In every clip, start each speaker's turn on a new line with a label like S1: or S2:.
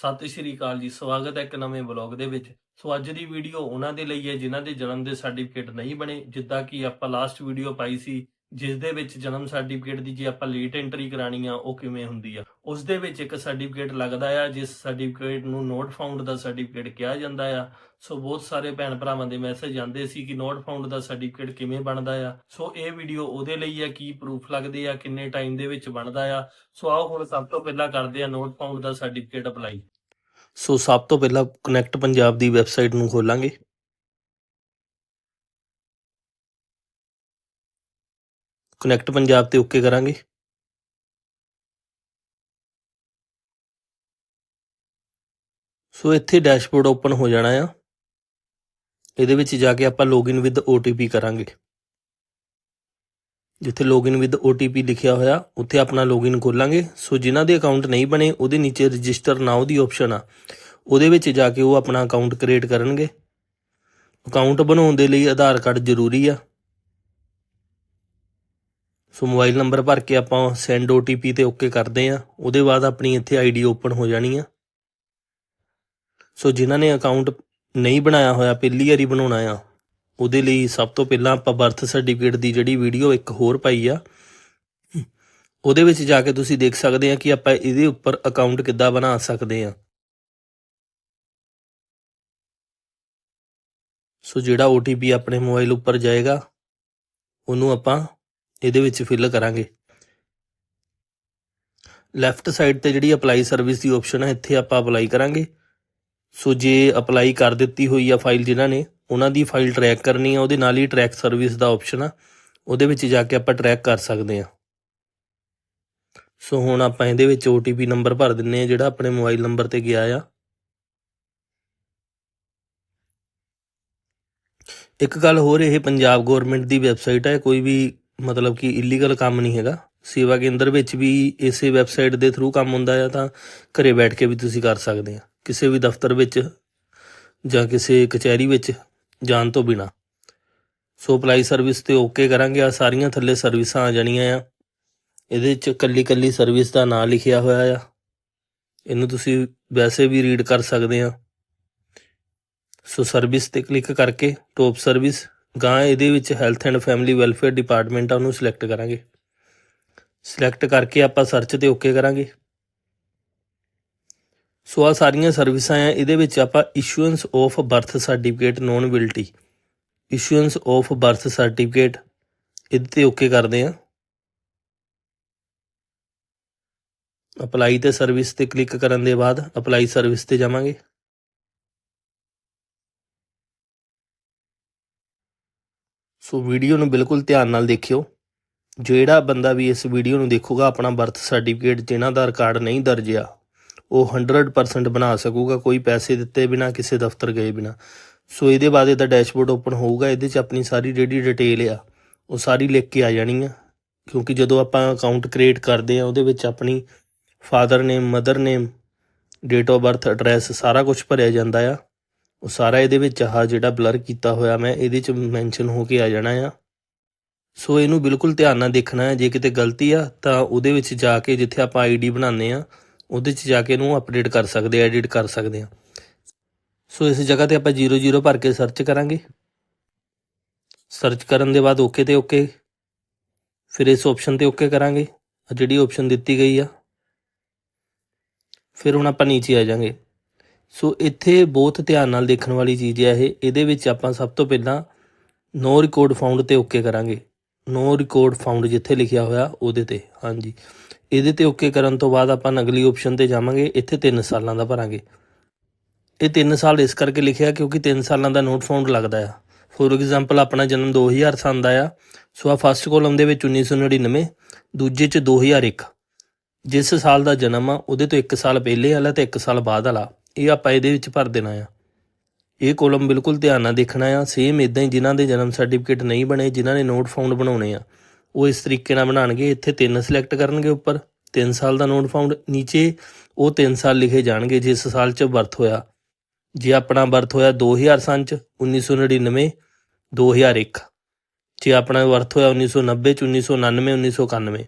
S1: ਸਤਿ ਸ਼੍ਰੀ ਅਕਾਲ ਜੀ, ਸਵਾਗਤ ਹੈ ਇੱਕ ਨਵੇਂ ਵਲੌਗ ਦੇ ਵਿੱਚ। ਸੋ ਅੱਜ ਦੀ ਵੀਡੀਓ ਉਹਨਾਂ ਦੇ ਲਈ ਹੈ, ਜਿਨ੍ਹਾਂ ਦੇ ਜਨਮ ਦੇ ਸਰਟੀਫਿਕੇਟ ਨਹੀਂ ਬਣੇ, ਜਿੱਦਾਂ ਕਿ ਆਪਾਂ ਲਾਸਟ ਵੀਡੀਓ ਪਾਈ ਸੀ ਜਿਸ ਦੇ ਵਿੱਚ ਜਨਮ ਸਰਟੀਫਿਕੇਟ ਦੀ ਜੇ ਆਪਾਂ ਲੇਟ ਐਂਟਰੀ ਕਰਾਣੀ ਆ, ਉਹ ਕਿਵੇਂ ਹੁੰਦੀ ਆ? ਉਸ ਦੇ ਵਿੱਚ ਇੱਕ ਸਰਟੀਫਿਕੇਟ ਲੱਗਦਾ ਆ, ਜਿਸ ਸਰਟੀਫਿਕੇਟ ਨੂੰ ਨੋਟ ਫਾਊਂਡ ਦਾ ਸਰਟੀਫਿਕੇਟ ਕਿਹਾ ਜਾਂਦਾ ਆ। ਸੋ ਬਹੁਤ ਸਾਰੇ ਭੈਣ ਭਰਾਵਾਂ ਦੇ ਮੈਸੇਜ ਆਉਂਦੇ ਸੀ ਕਿ ਨੋਟ ਫਾਊਂਡ ਦਾ ਸਰਟੀਫਿਕੇਟ ਕਿਵੇਂ ਬਣਦਾ ਆ। ਸੋ ਇਹ ਵੀਡੀਓ ਉਹਦੇ ਲਈ ਆ, ਕੀ ਪ੍ਰੂਫ ਲੱਗਦੇ ਆ, ਕਿੰਨੇ ਟਾਈਮ ਦੇ ਵਿੱਚ ਬਣਦਾ ਆ। ਸੋ ਆਓ ਹੁਣ ਸਭ ਤੋਂ ਪਹਿਲਾਂ ਕਰਦੇ ਆ ਨੋਟ ਫਾਊਂਡ ਦਾ ਸਰਟੀਫਿਕੇਟ ਅਪਲਾਈ ਸੋ ਸਭ ਤੋਂ ਪਹਿਲਾਂ ਕਨੈਕਟ ਪੰਜਾਬ ਦੀ ਵੈਬਸਾਈਟ ਨੂੰ ਖੋਲਾਂਗੇ। ਕਨੈਕਟ ਪੰਜਾਬ ਤੇ ਓਕੇ ਕਰਾਂਗੇ। ਸੋ ਇੱਥੇ ਡੈਸ਼ਬੋਰਡ ਓਪਨ ਹੋ ਜਾਣਾ ਆ। ਇਹਦੇ ਵਿੱਚ ਜਾ ਕੇ ਆਪਾਂ ਲੌਗਇਨ ਵਿਦ OTP ਕਰਾਂਗੇ। ਜਿੱਥੇ ਲੌਗਇਨ ਵਿਦ OTP ਲਿਖਿਆ ਹੋਇਆ, ਉੱਥੇ ਆਪਣਾ ਲੌਗਇਨ ਖੋਲਾਂਗੇ। ਸੋ ਜਿਨ੍ਹਾਂ ਦੇ ਅਕਾਊਂਟ ਨਹੀਂ ਬਣੇ, ਉਹਦੇ ਨੀਚੇ ਰਜਿਸਟਰ ਨਾਓ ਦੀ ਆਪਸ਼ਨ ਆ। ਉਹਦੇ ਵਿੱਚ ਜਾ ਕੇ ਉਹ ਆਪਣਾ ਅਕਾਊਂਟ ਕ੍ਰੀਏਟ ਕਰਨਗੇ। ਅਕਾਊਂਟ ਬਣਾਉਣ ਦੇ ਲਈ ਆਧਾਰ ਕਾਰਡ ਜ਼ਰੂਰੀ ਆ। ਸੋ ਮੋਬਾਈਲ ਨੰਬਰ ਭਰ ਕੇ ਆਪਾਂ ਸੈਂਡ OTP ਤੇ ਓਕੇ ਕਰਦੇ ਆ ਉਹਦੇ ਬਾਅਦ ਆਪਣੀ ਇੱਥੇ ਆਈਡੀ ਓਪਨ ਹੋ ਜਾਣੀ ਆ। ਸੋ ਜਿਨ੍ਹਾਂ ਨੇ ਅਕਾਊਂਟ ਨਹੀਂ ਬਣਾਇਆ ਹੋਇਆ, ਪਹਿਲੀ ਵਾਰੀ ਬਣਾਉਣਾ ਆ, ਉਹਦੇ ਲਈ ਸਭ ਤੋਂ ਪਹਿਲਾਂ ਆਪਾਂ ਬਰਥ ਸਰਟੀਫਿਕੇਟ ਦੀ ਜਿਹੜੀ ਵੀਡੀਓ ਇੱਕ ਹੋਰ ਪਾਈ ਆ। ਉਹਦੇ ਵਿੱਚ ਜਾ ਕੇ ਤੁਸੀਂ ਦੇਖ ਸਕਦੇ ਆ ਕਿ ਆਪਾਂ ਇਹਦੇ ਉੱਪਰ ਅਕਾਊਂਟ ਕਿੱਦਾਂ ਬਣਾ ਸਕਦੇ ਆ। ਸੋ ਜਿਹੜਾ OTP ਆਪਣੇ ਮੋਬਾਈਲ ਉੱਪਰ ਜਾਏਗਾ, ਉਹਨੂੰ ਆਪਾਂ ਇਹਦੇ ਵਿੱਚ ਫਿਲ ਕਰਾਂਗੇ। ਲੈਫਟ ਸਾਈਡ ਤੇ ਜਿਹੜੀ ਅਪਲਾਈ ਸਰਵਿਸ ਦੀ ਆਪਸ਼ਨ ਹੈ ਇੱਥੇ ਆਪਾਂ ਅਪਲਾਈ ਕਰਾਂਗੇ। ਸੋ ਜੇ ਅਪਲਾਈ ਕਰ ਦਿੱਤੀ ਹੋਈ ਆ ਫਾਈਲ ਜਿਨ੍ਹਾਂ ਨੇ, ਉਹਨਾਂ ਦੀ ਫਾਈਲ ਟਰੈਕ ਕਰਨੀ ਆ, ਉਹਦੇ ਨਾਲ ਹੀ ਟਰੈਕ ਸਰਵਿਸ ਦਾ ਆਪਸ਼ਨ ਆ। ਉਹਦੇ ਵਿੱਚ ਜਾ ਕੇ ਆਪਾਂ ਟਰੈਕ ਕਰ ਸਕਦੇ ਆ। ਸੋ ਹੁਣ ਆਪਾਂ ਇਹਦੇ ਵਿੱਚ OTP ਨੰਬਰ ਭਰ ਦਿੰਨੇ ਆ, ਜਿਹੜਾ ਆਪਣੇ ਮੋਬਾਈਲ ਨੰਬਰ ਤੇ ਗਿਆ ਆ। ਇੱਕ ਗੱਲ ਹੋਰ, ਇਹ ਪੰਜਾਬ ਗਵਰਨਮੈਂਟ ਦੀ ਵੈਬਸਾਈਟ ਹੈ ਕੋਈ ਵੀ ਮਤਲਬ ਕਿ ਇਲੀਗਲ ਕੰਮ ਨਹੀਂ ਹੈਗਾ। ਸੇਵਾ ਕੇਂਦਰ ਵਿੱਚ ਵੀ ਇਸੇ ਵੈਬਸਾਈਟ ਦੇ ਥਰੂ ਕੰਮ ਹੁੰਦਾ ਆ ਤਾਂ ਘਰੇ ਬੈਠ ਕੇ ਵੀ ਤੁਸੀਂ ਕਰ ਸਕਦੇ ਆ। ਕਿਸੇ ਵੀ ਦਫ਼ਤਰ ਵਿੱਚ ਜਾਂ ਕਿਸੇ ਕਚਹਿਰੀ ਵਿੱਚ ਜਾਣ ਤੋਂ ਬਿਨਾ। ਸੋ ਅਪਲਾਈ ਸਰਵਿਸ ਤੇ ਓਕੇ ਕਰਾਂਗੇ। ਆ ਸਾਰੀਆਂ ਥੱਲੇ ਸਰਵਿਸਾਂ ਆ ਜਾਣੀਆਂ ਆ। ਇਹਦੇ 'ਚ ਕੱਲੀ ਕੱਲੀ ਸਰਵਿਸ ਦਾ ਨਾਮ ਲਿਖਿਆ ਹੋਇਆ ਆ। ਇਹਨੂੰ ਤੁਸੀਂ ਵੈਸੇ ਵੀ ਰੀਡ ਕਰ ਸਕਦੇ ਆ। ਸੋ ਸਰਵਿਸ ਤੇ ਕਲਿੱਕ ਕਰਕੇ ਟੌਪ ਸਰਵਿਸ ਗਾਂ ਇਹਦੇ ਵਿੱਚ health and family welfare department ਆ, ਉਹਨੂੰ ਸਿਲੈਕਟ ਕਰਾਂਗੇ। ਸਿਲੈਕਟ ਕਰਕੇ ਆਪਾਂ ਸਰਚ ਤੇ ਓਕੇ ਕਰਾਂਗੇ। ਸੋ ਆ ਸਾਰੀਆਂ ਸਰਵਿਸਾਂ ਆ, ਇਹਦੇ ਵਿੱਚ ਆਪਾਂ issuance of birth certificate non availability issuance of birth certificate ਇਹਦੇ ਤੇ ਓਕੇ ਕਰਦੇ ਆ। ਅਪਲਾਈ ਤੇ ਸਰਵਿਸ ਤੇ ਕਲਿੱਕ ਕਰਨ ਦੇ ਬਾਅਦ ਅਪਲਾਈ ਸਰਵਿਸ ਤੇ ਜਾਵਾਂਗੇ। ਸੋ ਵੀਡੀਓ ਨੂੰ ਬਿਲਕੁਲ ਧਿਆਨ ਨਾਲ ਦੇਖਿਓ। ਜਿਹੜਾ ਬੰਦਾ ਵੀ ਇਸ ਵੀਡੀਓ ਨੂੰ ਦੇਖੂਗਾ, ਆਪਣਾ ਬਰਥ ਸਰਟੀਫਿਕੇਟ ਜਿਨ੍ਹਾਂ ਦਾ ਰਿਕਾਰਡ ਨਹੀਂ ਦਰਜ ਆ, ਉਹ 100% ਬਣਾ ਸਕੂਗਾ, ਕੋਈ ਪੈਸੇ ਦਿੱਤੇ ਬਿਨਾ, ਕਿਸੇ ਦਫ਼ਤਰ ਗਏ ਬਿਨਾ। ਸੋ ਇਹਦੇ ਬਾਅਦ ਇਹਦਾ ਡੈਸ਼ਬੋਰਡ ਓਪਨ ਹੋਊਗਾ, ਇਹਦੇ 'ਚ ਆਪਣੀ ਸਾਰੀ ਜਿਹੜੀ ਡਿਟੇਲ ਆ, ਉਹ ਸਾਰੀ ਲਿਖ ਕੇ ਆ ਜਾਣੀ ਆ। ਕਿਉਂਕਿ ਜਦੋਂ ਆਪਾਂ ਅਕਾਊਂਟ ਕ੍ਰੀਏਟ ਕਰਦੇ ਆ, ਉਹਦੇ ਵਿੱਚ ਆਪਣੀ father name mother name date of birth address ਸਾਰਾ ਕੁਝ ਭਰਿਆ ਜਾਂਦਾ ਆ। ਉਹ ਸਾਰਾ ਇਹਦੇ ਵਿੱਚ ਆਹ ਜਿਹੜਾ ਬਲਰ ਕੀਤਾ ਹੋਇਆ ਮੈਂ, ਇਹਦੇ 'ਚ ਮੈਂਸ਼ਨ ਹੋ ਕੇ ਆ ਜਾਣਾ ਆ। ਸੋ ਇਹਨੂੰ ਬਿਲਕੁਲ ਧਿਆਨ ਨਾਲ ਦੇਖਣਾ ਹੈ, ਜੇ ਕਿਤੇ ਗਲਤੀ ਆ, ਤਾਂ ਉਹਦੇ ਵਿੱਚ ਜਾ ਕੇ ਜਿੱਥੇ ਆਪਾਂ ਆਈਡੀ ਬਣਾਉਂਦੇ ਆ ਉਹਦੇ 'ਚ ਜਾ ਕੇ ਇਹਨੂੰ ਅਪਡੇਟ ਕਰ ਸਕਦੇ ਆ ਐਡਿਟ ਕਰ ਸਕਦੇ ਆ ਸੋ ਇਸ ਜਗ੍ਹਾ ਤੇ ਆਪਾਂ 00 ਭਰ ਕੇ ਸਰਚ ਕਰਾਂਗੇ। ਸਰਚ ਕਰਨ ਦੇ ਬਾਅਦ ਓਕੇ ਤੇ ਓਕੇ ਫਿਰ ਇਸ ਆਪਸ਼ਨ ਤੇ ਓਕੇ ਕਰਾਂਗੇ। ਜਿਹੜੀ ਆਪਸ਼ਨ ਦਿੱਤੀ ਗਈ ਆ। ਫਿਰ ਹੁਣ ਆਪਾਂ ਨੀਚੇ ਆ ਜਾਾਂਗੇ। ਸੋ ਇੱਥੇ ਬਹੁਤ ਧਿਆਨ ਨਾਲ ਦੇਖਣ ਵਾਲੀ ਚੀਜ਼ ਹੈ ਇਹ। ਇਹਦੇ ਵਿੱਚ ਆਪਾਂ ਸਭ ਤੋਂ ਪਹਿਲਾਂ ਨੋ ਰਿਕਾਰਡ ਫਾਊਂਡ ਤੇ ਓਕੇ ਕਰਾਂਗੇ। ਨੋ ਰਿਕਾਰਡ ਫਾਊਂਡ ਜਿੱਥੇ ਲਿਖਿਆ ਹੋਇਆ ਉਹਦੇ ਤੇ। ਹਾਂਜੀ। ਇਹਦੇ ਤੇ ਓਕੇ ਕਰਨ ਤੋਂ ਬਾਅਦ ਆਪਾਂ ਅਗਲੀ ਆਪਸ਼ਨ ਤੇ ਜਾਵਾਂਗੇ। ਇੱਥੇ 3 ਸਾਲਾਂ ਦਾ ਭਰਾਂਗੇ। ਇਹ 3 ਸਾਲ ਇਸ ਕਰਕੇ ਲਿਖਿਆ ਕਿਉਂਕਿ 3 ਸਾਲਾਂ ਦਾ ਨੋਟ ਫਾਊਂਡ ਲੱਗਦਾ ਆ। ਫੋਰ ਐਗਜ਼ਾਮਪਲ, ਆਪਣਾ ਜਨਮ 2000 ਸਾਲ ਦਾ ਆ। ਸੋ ਆ ਫਸਟ ਕਾਲਮ ਦੇ ਵਿੱਚ 1999 ਦੂਜੇ ਚ 2001 ਜਿਸ ਸਾਲ ਦਾ ਜਨਮ ਆ, ਉਹਦੇ ਤੋਂ 1 ਸਾਲ ਪਹਿਲੇ ਵਾਲਾ ਤੇ 1 ਸਾਲ ਬਾਅਦ ਵਾਲਾ। ਇਹ ਆਪਾਂ ਇਹਦੇ ਵਿੱਚ ਭਰ ਦੇਣਾ ਆ। ਇਹ ਕਾਲਮ ਬਿਲਕੁਲ ਧਿਆਨ ਨਾਲ ਦੇਖਣਾ ਆ। ਸੇਮ ਇਦਾਂ ਹੀ ਜਿਨ੍ਹਾਂ ਦੇ ਜਨਮ ਸਰਟੀਫਿਕੇਟ ਨਹੀਂ ਬਣੇ, ਜਿਨ੍ਹਾਂ ਨੇ ਨੋਟ ਫਾਊਂਡ ਬਣਾਉਣੇ ਆ, ਉਹ ਇਸ ਤਰੀਕੇ ਨਾਲ ਬਣਾਣਗੇ ਇੱਥੇ ਤਿੰਨ ਸਿਲੈਕਟ ਕਰਨਗੇ ਉੱਪਰ। 3 ਸਾਲ ਦਾ ਨੋਟ ਫਾਊਂਡ ਨੀਚੇ ਉਹ 3 ਸਾਲ ਲਿਖੇ ਜਾਣਗੇ, ਜਿਸ ਸਾਲ 'ਚ ਬਰਥ ਹੋਇਆ। ਜੇ ਆਪਣਾ ਬਰਥ ਹੋਇਆ 2000 ਸੰਨ 'ਚ 1999 2001 ਜੇ ਆਪਣਾ ਬਰਥ ਹੋਇਆ 1990 'ਚ 1999 1991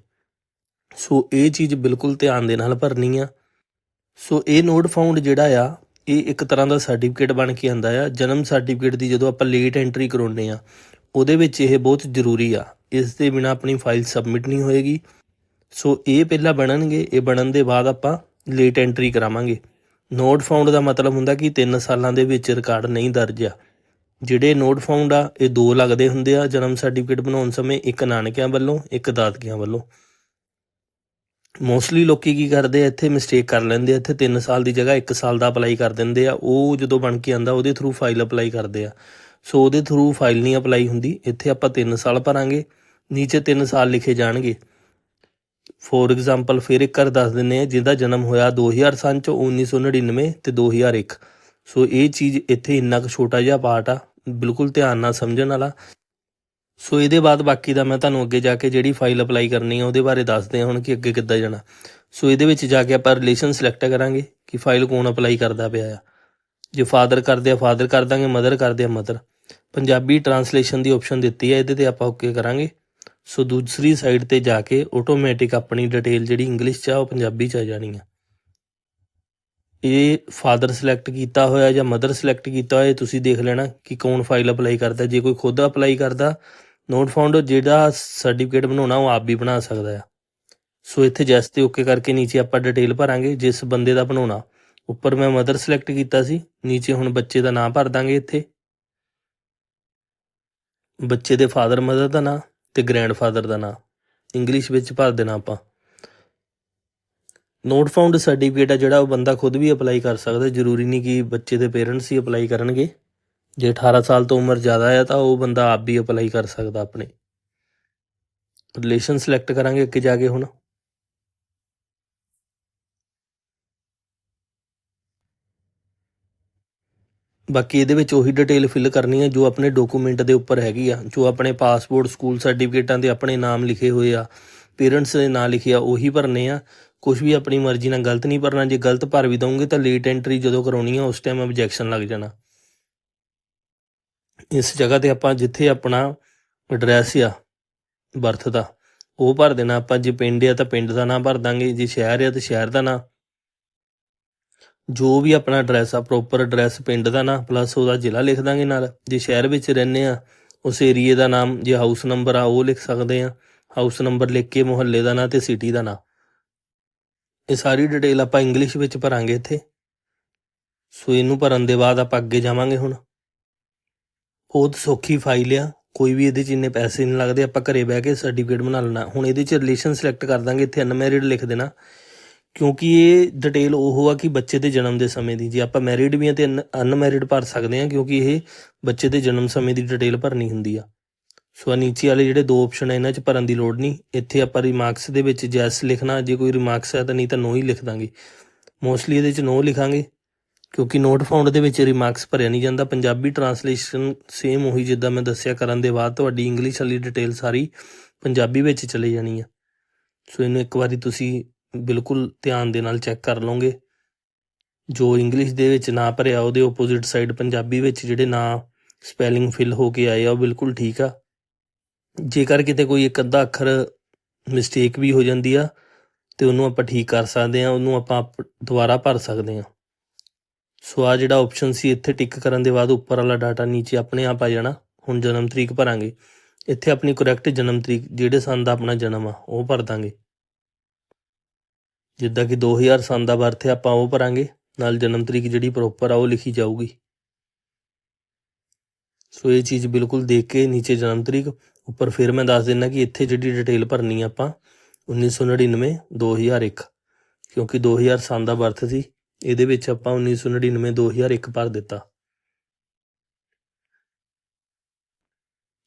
S1: ਸੋ ਇਹ ਚੀਜ਼ ਬਿਲਕੁਲ ਧਿਆਨ ਦੇ ਨਾਲ ਭਰਨੀ ਆ। ਸੋ ਇਹ ਨੋਟ ਫਾਊਂਡ ਜਿਹੜਾ ਆ, ਇਹ ਇੱਕ ਤਰ੍ਹਾਂ ਦਾ ਸਰਟੀਫਿਕੇਟ ਬਣ ਕੇ ਆਂਦਾ ਆ। ਜਨਮ ਸਰਟੀਫਿਕੇਟ ਦੀ ਜਦੋਂ ਆਪਾਂ ਲੇਟ ਐਂਟਰੀ ਕਰਾਉਂਦੇ ਆ, ਉਹਦੇ ਵਿੱਚ ਇਹ ਬਹੁਤ ਜ਼ਰੂਰੀ ਆ। ਇਸ ਦੇ ਬਿਨਾ ਆਪਣੀ ਫਾਈਲ ਸਬਮਿਟ ਨਹੀਂ ਹੋਏਗੀ। ਸੋ ਇਹ ਪਹਿਲਾਂ ਬਣਨਗੇ, ਇਹ ਬਣਨ ਦੇ ਬਾਅਦ ਆਪਾਂ ਲੇਟ ਐਂਟਰੀ ਕਰਾਵਾਂਗੇ। ਨੋਟ ਫਾਊਂਡ ਦਾ ਮਤਲਬ ਹੁੰਦਾ ਕਿ 3 ਸਾਲਾਂ ਦੇ ਵਿੱਚ ਰਿਕਾਰਡ ਨਹੀਂ ਦਰਜ ਆ। ਜਿਹੜੇ ਨੋਟ ਫਾਊਂਡ ਆ, ਇਹ ਦੋ ਲੱਗਦੇ ਹੁੰਦੇ ਆ ਜਨਮ ਸਰਟੀਫਿਕੇਟ ਬਣਾਉਣ ਸਮੇਂ, ਇੱਕ ਨਾਨਕਿਆਂ ਵੱਲੋਂ, ਇੱਕ ਦਾਦਕਿਆਂ ਵੱਲੋਂ। ਮੋਸਟਲੀ ਲੋਕੀ ਕੀ ਕਰਦੇ ਆ, ਇੱਥੇ ਮਿਸਟੇਕ ਕਰ ਲੈਂਦੇ ਆ, ਇੱਥੇ 3 ਸਾਲ ਦੀ ਜਗ੍ਹਾ 1 ਸਾਲ ਦਾ ਅਪਲਾਈ ਕਰ ਦਿੰਦੇ ਆ। ਉਹ ਜਦੋਂ ਬਣ ਕੇ ਆਂਦਾ ਉਹਦੇ ਥਰੂ ਫਾਈਲ ਅਪਲਾਈ ਕਰਦੇ ਆ। ਸੋ ਉਹਦੇ ਥਰੂ ਫਾਈਲ ਨਹੀਂ ਅਪਲਾਈ ਹੁੰਦੀ। ਇੱਥੇ ਆਪਾਂ 3 ਸਾਲ ਭਰਾਂਗੇ, ਨੀਚੇ 3 ਸਾਲ ਲਿਖੇ ਜਾਣਗੇ। ਫੋਰ ਐਗਜ਼ਾਮਪਲ ਫਿਰ ਇੱਕ ਕਰ ਦੱਸ ਦਿੰਨੇ ਆ, ਜਿਹਦਾ ਜਨਮ ਹੋਇਆ 2000 ਸਨ ਚ 1999 ਤੇ 2001 ਸੋ ਇਹ ਚੀਜ਼ ਇੱਥੇ ਇੰਨਾ ਕੁ ਛੋਟਾ ਜਿਹਾ ਪਾਰਟ ਆ। ਬਿਲਕੁਲ ਧਿਆਨ ਨਾਲ ਸਮਝਣ ਵਾਲਾ। ਸੋ ਇਹਦੇ ਬਾਅਦ ਬਾਕੀ ਦਾ ਮੈਂ ਤੁਹਾਨੂੰ ਅੱਗੇ ਜਾ ਕੇ ਜਿਹੜੀ ਫਾਈਲ ਅਪਲਾਈ ਕਰਨੀ ਆ, ਉਹਦੇ ਬਾਰੇ ਦੱਸਦੇ ਹਾਂ ਹੁਣ ਕਿ ਅੱਗੇ ਕਿੱਦਾਂ ਜਾਣਾ। ਸੋ ਇਹਦੇ ਵਿੱਚ ਜਾ ਕੇ ਆਪਾਂ ਰਿਲੇਸ਼ਨ ਸਿਲੈਕਟ ਕਰਾਂਗੇ ਕਿ ਫਾਈਲ ਕੌਣ ਅਪਲਾਈ ਕਰਦਾ ਪਿਆ ਆ। ਜੇ ਫਾਦਰ ਕਰਦੇ ਆ ਫਾਦਰ ਕਰ ਦਾਂਗੇ ਮਦਰ ਕਰਦੇ ਆ ਮਦਰ ਪੰਜਾਬੀ ਟਰਾਂਸਲੇਸ਼ਨ ਦੀ ਆਪਸ਼ਨ ਦਿੱਤੀ ਹੈ ਇਹਦੇ ਤੇ ਆਪਾਂ ਓਕੇ ਕਰਾਂਗੇ। ਸੋ ਦੂਸਰੀ ਸਾਈਡ ਤੇ ਜਾ ਕੇ ਆਟੋਮੈਟਿਕ ਆਪਣੀ ਡਿਟੇਲ ਜਿਹੜੀ ਇੰਗਲਿਸ਼ ਚ ਆ, ਉਹ ਪੰਜਾਬੀ ਚ ਆ ਜਾਣੀ ਆ। ਇਹ ਫਾਦਰ ਸਿਲੈਕਟ ਕੀਤਾ ਹੋਇਆ ਜਾਂ ਮਦਰ ਸਿਲੈਕਟ ਕੀਤਾ ਹੋਇਆ ਤੁਸੀਂ ਦੇਖ ਲੈਣਾ ਕਿ ਕੌਣ ਫਾਈਲ ਅਪਲਾਈ ਕਰਦਾ। ਜੇ ਕੋਈ ਖੁਦ ਅਪਲਾਈ ਕਰਦਾ ਨੋਟ ਫਾਊਂਡ ਜਿਹੜਾ ਸਰਟੀਫਿਕੇਟ ਬਣਾਉਣਾ, ਉਹ ਆਪ ਵੀ ਬਣਾ ਸਕਦਾ ਆ। ਸੋ ਇੱਥੇ ਜੈਸ ਤੇ ਓਕੇ ਕਰਕੇ ਨੀਚੇ ਆਪਾਂ ਡਿਟੇਲ ਭਰਾਂਗੇ, ਜਿਸ ਬੰਦੇ ਦਾ ਬਣਾਉਣਾ। ਉੱਪਰ ਮੈਂ ਮਦਰ ਸਿਲੈਕਟ ਕੀਤਾ ਸੀ, ਨੀਚੇ ਹੁਣ ਬੱਚੇ ਦਾ ਨਾਮ ਭਰ ਦਾਂਗੇ ਇੱਥੇ। ਬੱਚੇ ਦੇ ਫਾਦਰ ਮਦਰ ਦਾ ਨਾਮ ਤੇ ਗ੍ਰੈਂਡਫਾਦਰ ਦਾ ਨਾਮ ਇੰਗਲਿਸ਼ ਵਿੱਚ ਭਰ ਦੇਣਾ ਆਪਾਂ। ਨੋਟ ਫਾਊਂਡ ਸਰਟੀਫਿਕੇਟ ਆ ਜਿਹੜਾ ਉਹ ਬੰਦਾ ਖੁਦ ਵੀ ਅਪਲਾਈ ਕਰ ਸਕਦਾ, ਜ਼ਰੂਰੀ ਨਹੀਂ ਕਿ ਬੱਚੇ ਦੇ ਪੇਰੈਂਟਸ ਹੀ ਅਪਲਾਈ ਕਰਨਗੇ। ਜੇ 18 ਸਾਲ ਤੋਂ ਉਮਰ ਜ਼ਿਆਦਾ ਹੈ ਤਾਂ ਉਹ ਬੰਦਾ ਆਪ ਵੀ ਅਪਲਾਈ ਕਰ ਸਕਦਾ ਆਪਣੇ। ਰਿਲੇਸ਼ਨ ਸਿਲੈਕਟ ਕਰਾਂਗੇ ਅੱਗੇ ਜਾ ਕੇ ਹੁਣ। ਬਾਕੀ ਇਹਦੇ ਵਿੱਚ ਉਹੀ ਡਿਟੇਲ ਫਿਲ ਕਰਨੀ ਹੈ ਜੋ ਆਪਣੇ ਡਾਕੂਮੈਂਟ ਦੇ ਉੱਪਰ ਹੈਗੀ ਆ, ਜੋ ਆਪਣੇ ਪਾਸਪੋਰਟ ਸਕੂਲ ਸਰਟੀਫਿਕੇਟਾਂ ਦੇ ਆਪਣੇ ਨਾਮ ਲਿਖੇ ਹੋਏ ਆ ਪੇਰੈਂਟਸ ਦੇ ਨਾਂ ਲਿਖੇ ਆ, ਉਹੀ ਭਰਨੇ ਆ। ਕੁਝ ਵੀ ਆਪਣੀ ਮਰਜ਼ੀ ਨਾਲ ਗਲਤ ਨਹੀਂ ਭਰਨਾ, ਜੇ ਗਲਤ ਭਰ ਵੀ ਦਵੋਗੇ ਤਾਂ ਲੇਟ ਐਂਟਰੀ ਜਦੋਂ ਕਰਾਉਣੀ ਆ, ਉਸ ਟਾਈਮ ਆਬਜੈਕਸ਼ਨ ਲੱਗ ਜਾਣਾ। ਇਸ ਜਗ੍ਹਾ ਤੇ ਆਪਾਂ ਜਿੱਥੇ ਆਪਣਾ ਐਡਰੈਸ ਆ ਬਰਥ ਦਾ, ਉਹ ਭਰ ਦੇਣਾ। ਆਪਾਂ ਜੇ ਪਿੰਡ ਆ ਤਾਂ ਪਿੰਡ ਦਾ ਨਾਮ ਭਰ ਦਾਂਗੇ, ਜੇ ਸ਼ਹਿਰ ਆ ਤਾਂ ਸ਼ਹਿਰ ਦਾ ਨਾਮ ਜੋ ਵੀ ਆਪਣਾ ਐਡਰੈਸ ਆ ਪ੍ਰੋਪਰ ਐਡਰੈਸ ਪਿੰਡ ਦਾ ਨਾਮ ਪਲੱਸ ਉਹਦਾ ਜ਼ਿਲ੍ਹਾ ਲਿਖ ਦਾਂਗੇ ਨਾਲ। ਜੇ ਸ਼ਹਿਰ ਵਿੱਚ ਰਹਿੰਦੇ ਆ, ਉਸ ਏਰੀਏ ਦਾ ਨਾਮ, ਜੇ ਹਾਊਸ ਨੰਬਰ ਆ, ਉਹ ਲਿਖ ਸਕਦੇ ਆ। ਹਾਊਸ ਨੰਬਰ ਲਿਖ ਕੇ ਮੁਹੱਲੇ ਦਾ ਨਾਮ ਤੇ ਸਿਟੀ ਦਾ ਨਾਮ ਇਹ ਸਾਰੀ ਡਿਟੇਲ ਆਪਾਂ ਇੰਗਲਿਸ਼ ਵਿੱਚ ਭਰਾਂਗੇ ਇੱਥੇ। ਸੋ ਇਹਨੂੰ ਭਰਨ ਦੇ ਬਾਅਦ ਆਪਾਂ ਅੱਗੇ ਜਾਵਾਂਗੇ ਹੁਣ। ਬਹੁਤ ਸੌਖੀ ਫਾਈਲ ਆ, ਕੋਈ ਵੀ ਇਹਦੇ 'ਚ ਇੰਨੇ ਪੈਸੇ ਨਹੀਂ ਲੱਗਦੇ, ਆਪਾਂ ਘਰੇ ਬਹਿ ਕੇ ਸਰਟੀਫਿਕੇਟ ਬਣਾ ਲੈਣਾ। ਹੁਣ ਇਹਦੇ 'ਚ ਰਿਲੇਸ਼ਨ ਸਿਲੈਕਟ ਕਰ ਦਾਂਗੇ, ਇੱਥੇ ਅਨਮੈਰਿਡ ਲਿਖ ਦੇਣਾ। ਕਿਉਂਕਿ ਇਹ ਡਿਟੇਲ ਉਹ ਆ ਕਿ ਬੱਚੇ ਦੇ ਜਨਮ ਦੇ ਸਮੇਂ ਦੀ। ਜੇ ਆਪਾਂ ਮੈਰਿਡ ਵੀ ਆ ਤੇ ਅਨਮੈਰਿਡ ਭਰ ਸਕਦੇ ਆ, ਕਿਉਂਕਿ ਇਹ ਬੱਚੇ ਦੇ ਜਨਮ ਸਮੇਂ ਦੀ ਡਿਟੇਲ ਭਰਨੀ ਹੁੰਦੀ ਆ। ਸੋ ਆਹ ਨੀਚੇ ਵਾਲੇ ਜਿਹੜੇ ਦੋ ਆਪਸ਼ਨ ਆ, ਇਹਨਾਂ 'ਚ ਭਰਨ ਦੀ ਲੋੜ ਨਹੀਂ। ਇੱਥੇ ਆਪਾਂ ਰਿਮਾਰਕਸ ਦੇ ਵਿੱਚ ਜੈਸ ਲਿਖਣਾ, ਜੇ ਕੋਈ ਰਿਮਾਰਕਸ ਹੈ ਤਾਂ ਨਹੀਂ ਤਾਂ ਨੋ ਹੀ ਲਿਖ ਦਾਂਗੇ। ਮੋਸਟਲੀ ਇਹਦੇ 'ਚ ਨੋ ਲਿਖਾਂਗੇ, ਕਿਉਂਕਿ ਨੋਟ ਫਾਊਂਡ ਦੇ ਵਿੱਚ ਰਿਮਾਰਕਸ ਭਰਿਆ ਨਹੀਂ ਜਾਂਦਾ। ਪੰਜਾਬੀ ਟਰਾਂਸਲੇਸ਼ਨ ਸੇਮ ਉਹੀ ਜਿੱਦਾਂ ਮੈਂ ਦੱਸਿਆ, ਕਰਨ ਦੇ ਬਾਅਦ ਤੁਹਾਡੀ ਇੰਗਲਿਸ਼ ਵਾਲੀ ਡਿਟੇਲ ਸਾਰੀ ਪੰਜਾਬੀ ਵਿੱਚ ਚਲੇ ਜਾਣੀ ਆ। ਸੋ ਇਹਨੂੰ ਇੱਕ ਵਾਰੀ ਤੁਸੀਂ ਬਿਲਕੁਲ ਧਿਆਨ ਦੇ ਨਾਲ ਚੈੱਕ ਕਰ ਲਓਗੇ। ਜੋ ਇੰਗਲਿਸ਼ ਦੇ ਵਿੱਚ ਨਾ ਭਰਿਆ, ਉਹਦੇ ਆਪੋਜ਼ਿਟ ਸਾਈਡ ਪੰਜਾਬੀ ਵਿੱਚ ਜਿਹੜੇ ਨਾਂ ਸਪੈਲਿੰਗ ਫਿਲ ਹੋ ਕੇ ਆਏ ਆ, ਉਹ ਬਿਲਕੁਲ ਠੀਕ ਆ। ਜੇਕਰ ਕਿਤੇ ਕੋਈ ਇੱਕ ਅੱਧਾ ਅੱਖਰ ਮਿਸਟੇਕ ਵੀ ਹੋ ਜਾਂਦੀ ਆ, ਤੇ ਉਹਨੂੰ ਆਪਾਂ ਠੀਕ ਕਰ ਸਕਦੇ ਆ, ਉਹਨੂੰ ਆਪਾਂ ਆਪ- ਦੁਬਾਰਾ ਭਰ ਸਕਦੇ ਆ। ਸੋ ਆ ਜਿਹੜਾ ਆਪਸ਼ਨ ਸੀ, ਇੱਥੇ ਟਿਕ ਕਰਨ ਦੇ ਬਾਅਦ ਉੱਪਰ ਵਾਲਾ ਡਾਟਾ ਨੀਚੇ ਆਪਣੇ ਆਪ ਆ ਜਾਣਾ, ਹੁਣ ਜਨਮ ਤਰੀਕ ਭਰਾਂਗੇ। ਇੱਥੇ ਆਪਣੀ ਕਰੈਕਟ ਜਨਮ ਤਰੀਕ, ਜਿਹੜੇ ਸੰਨ ਦਾ ਆਪਣਾ ਜਨਮ ਆ, ਉਹ ਭਰ ਦਾਂਗੇ। ਜਿੱਦਾਂ ਕਿ 2000 ਸੰਨ ਦਾ ਬਰਥ ਹੈ ਆਪਾਂ ਉਹ ਭਰਾਂਗੇ, ਨਾਲ ਜਨਮ ਤਰੀਕ ਜਿਹੜੀ ਪ੍ਰੋਪਰ ਆ, ਉਹ ਲਿਖੀ ਜਾਊਗੀ। ਸੋ ਇਹ ਚੀਜ਼ ਬਿਲਕੁਲ ਦੇਖ ਕੇ ਨੀਚੇ ਜਨਮ ਤਰੀਕ, ਉੱਪਰ ਫਿਰ ਮੈਂ ਦੱਸ ਦਿੰਦਾ ਕਿ ਇੱਥੇ ਜਿਹੜੀ ਡਿਟੇਲ ਭਰਨੀ ਆ ਆਪਾਂ 1999 2001 ਕਿਉਂਕਿ 2000 ਸਾਲ ਦਾ ਬਰਥ ਸੀ, ਇਹਦੇ ਵਿੱਚ ਆਪਾਂ 1999 2001 ਭਰ ਦਿੱਤਾ।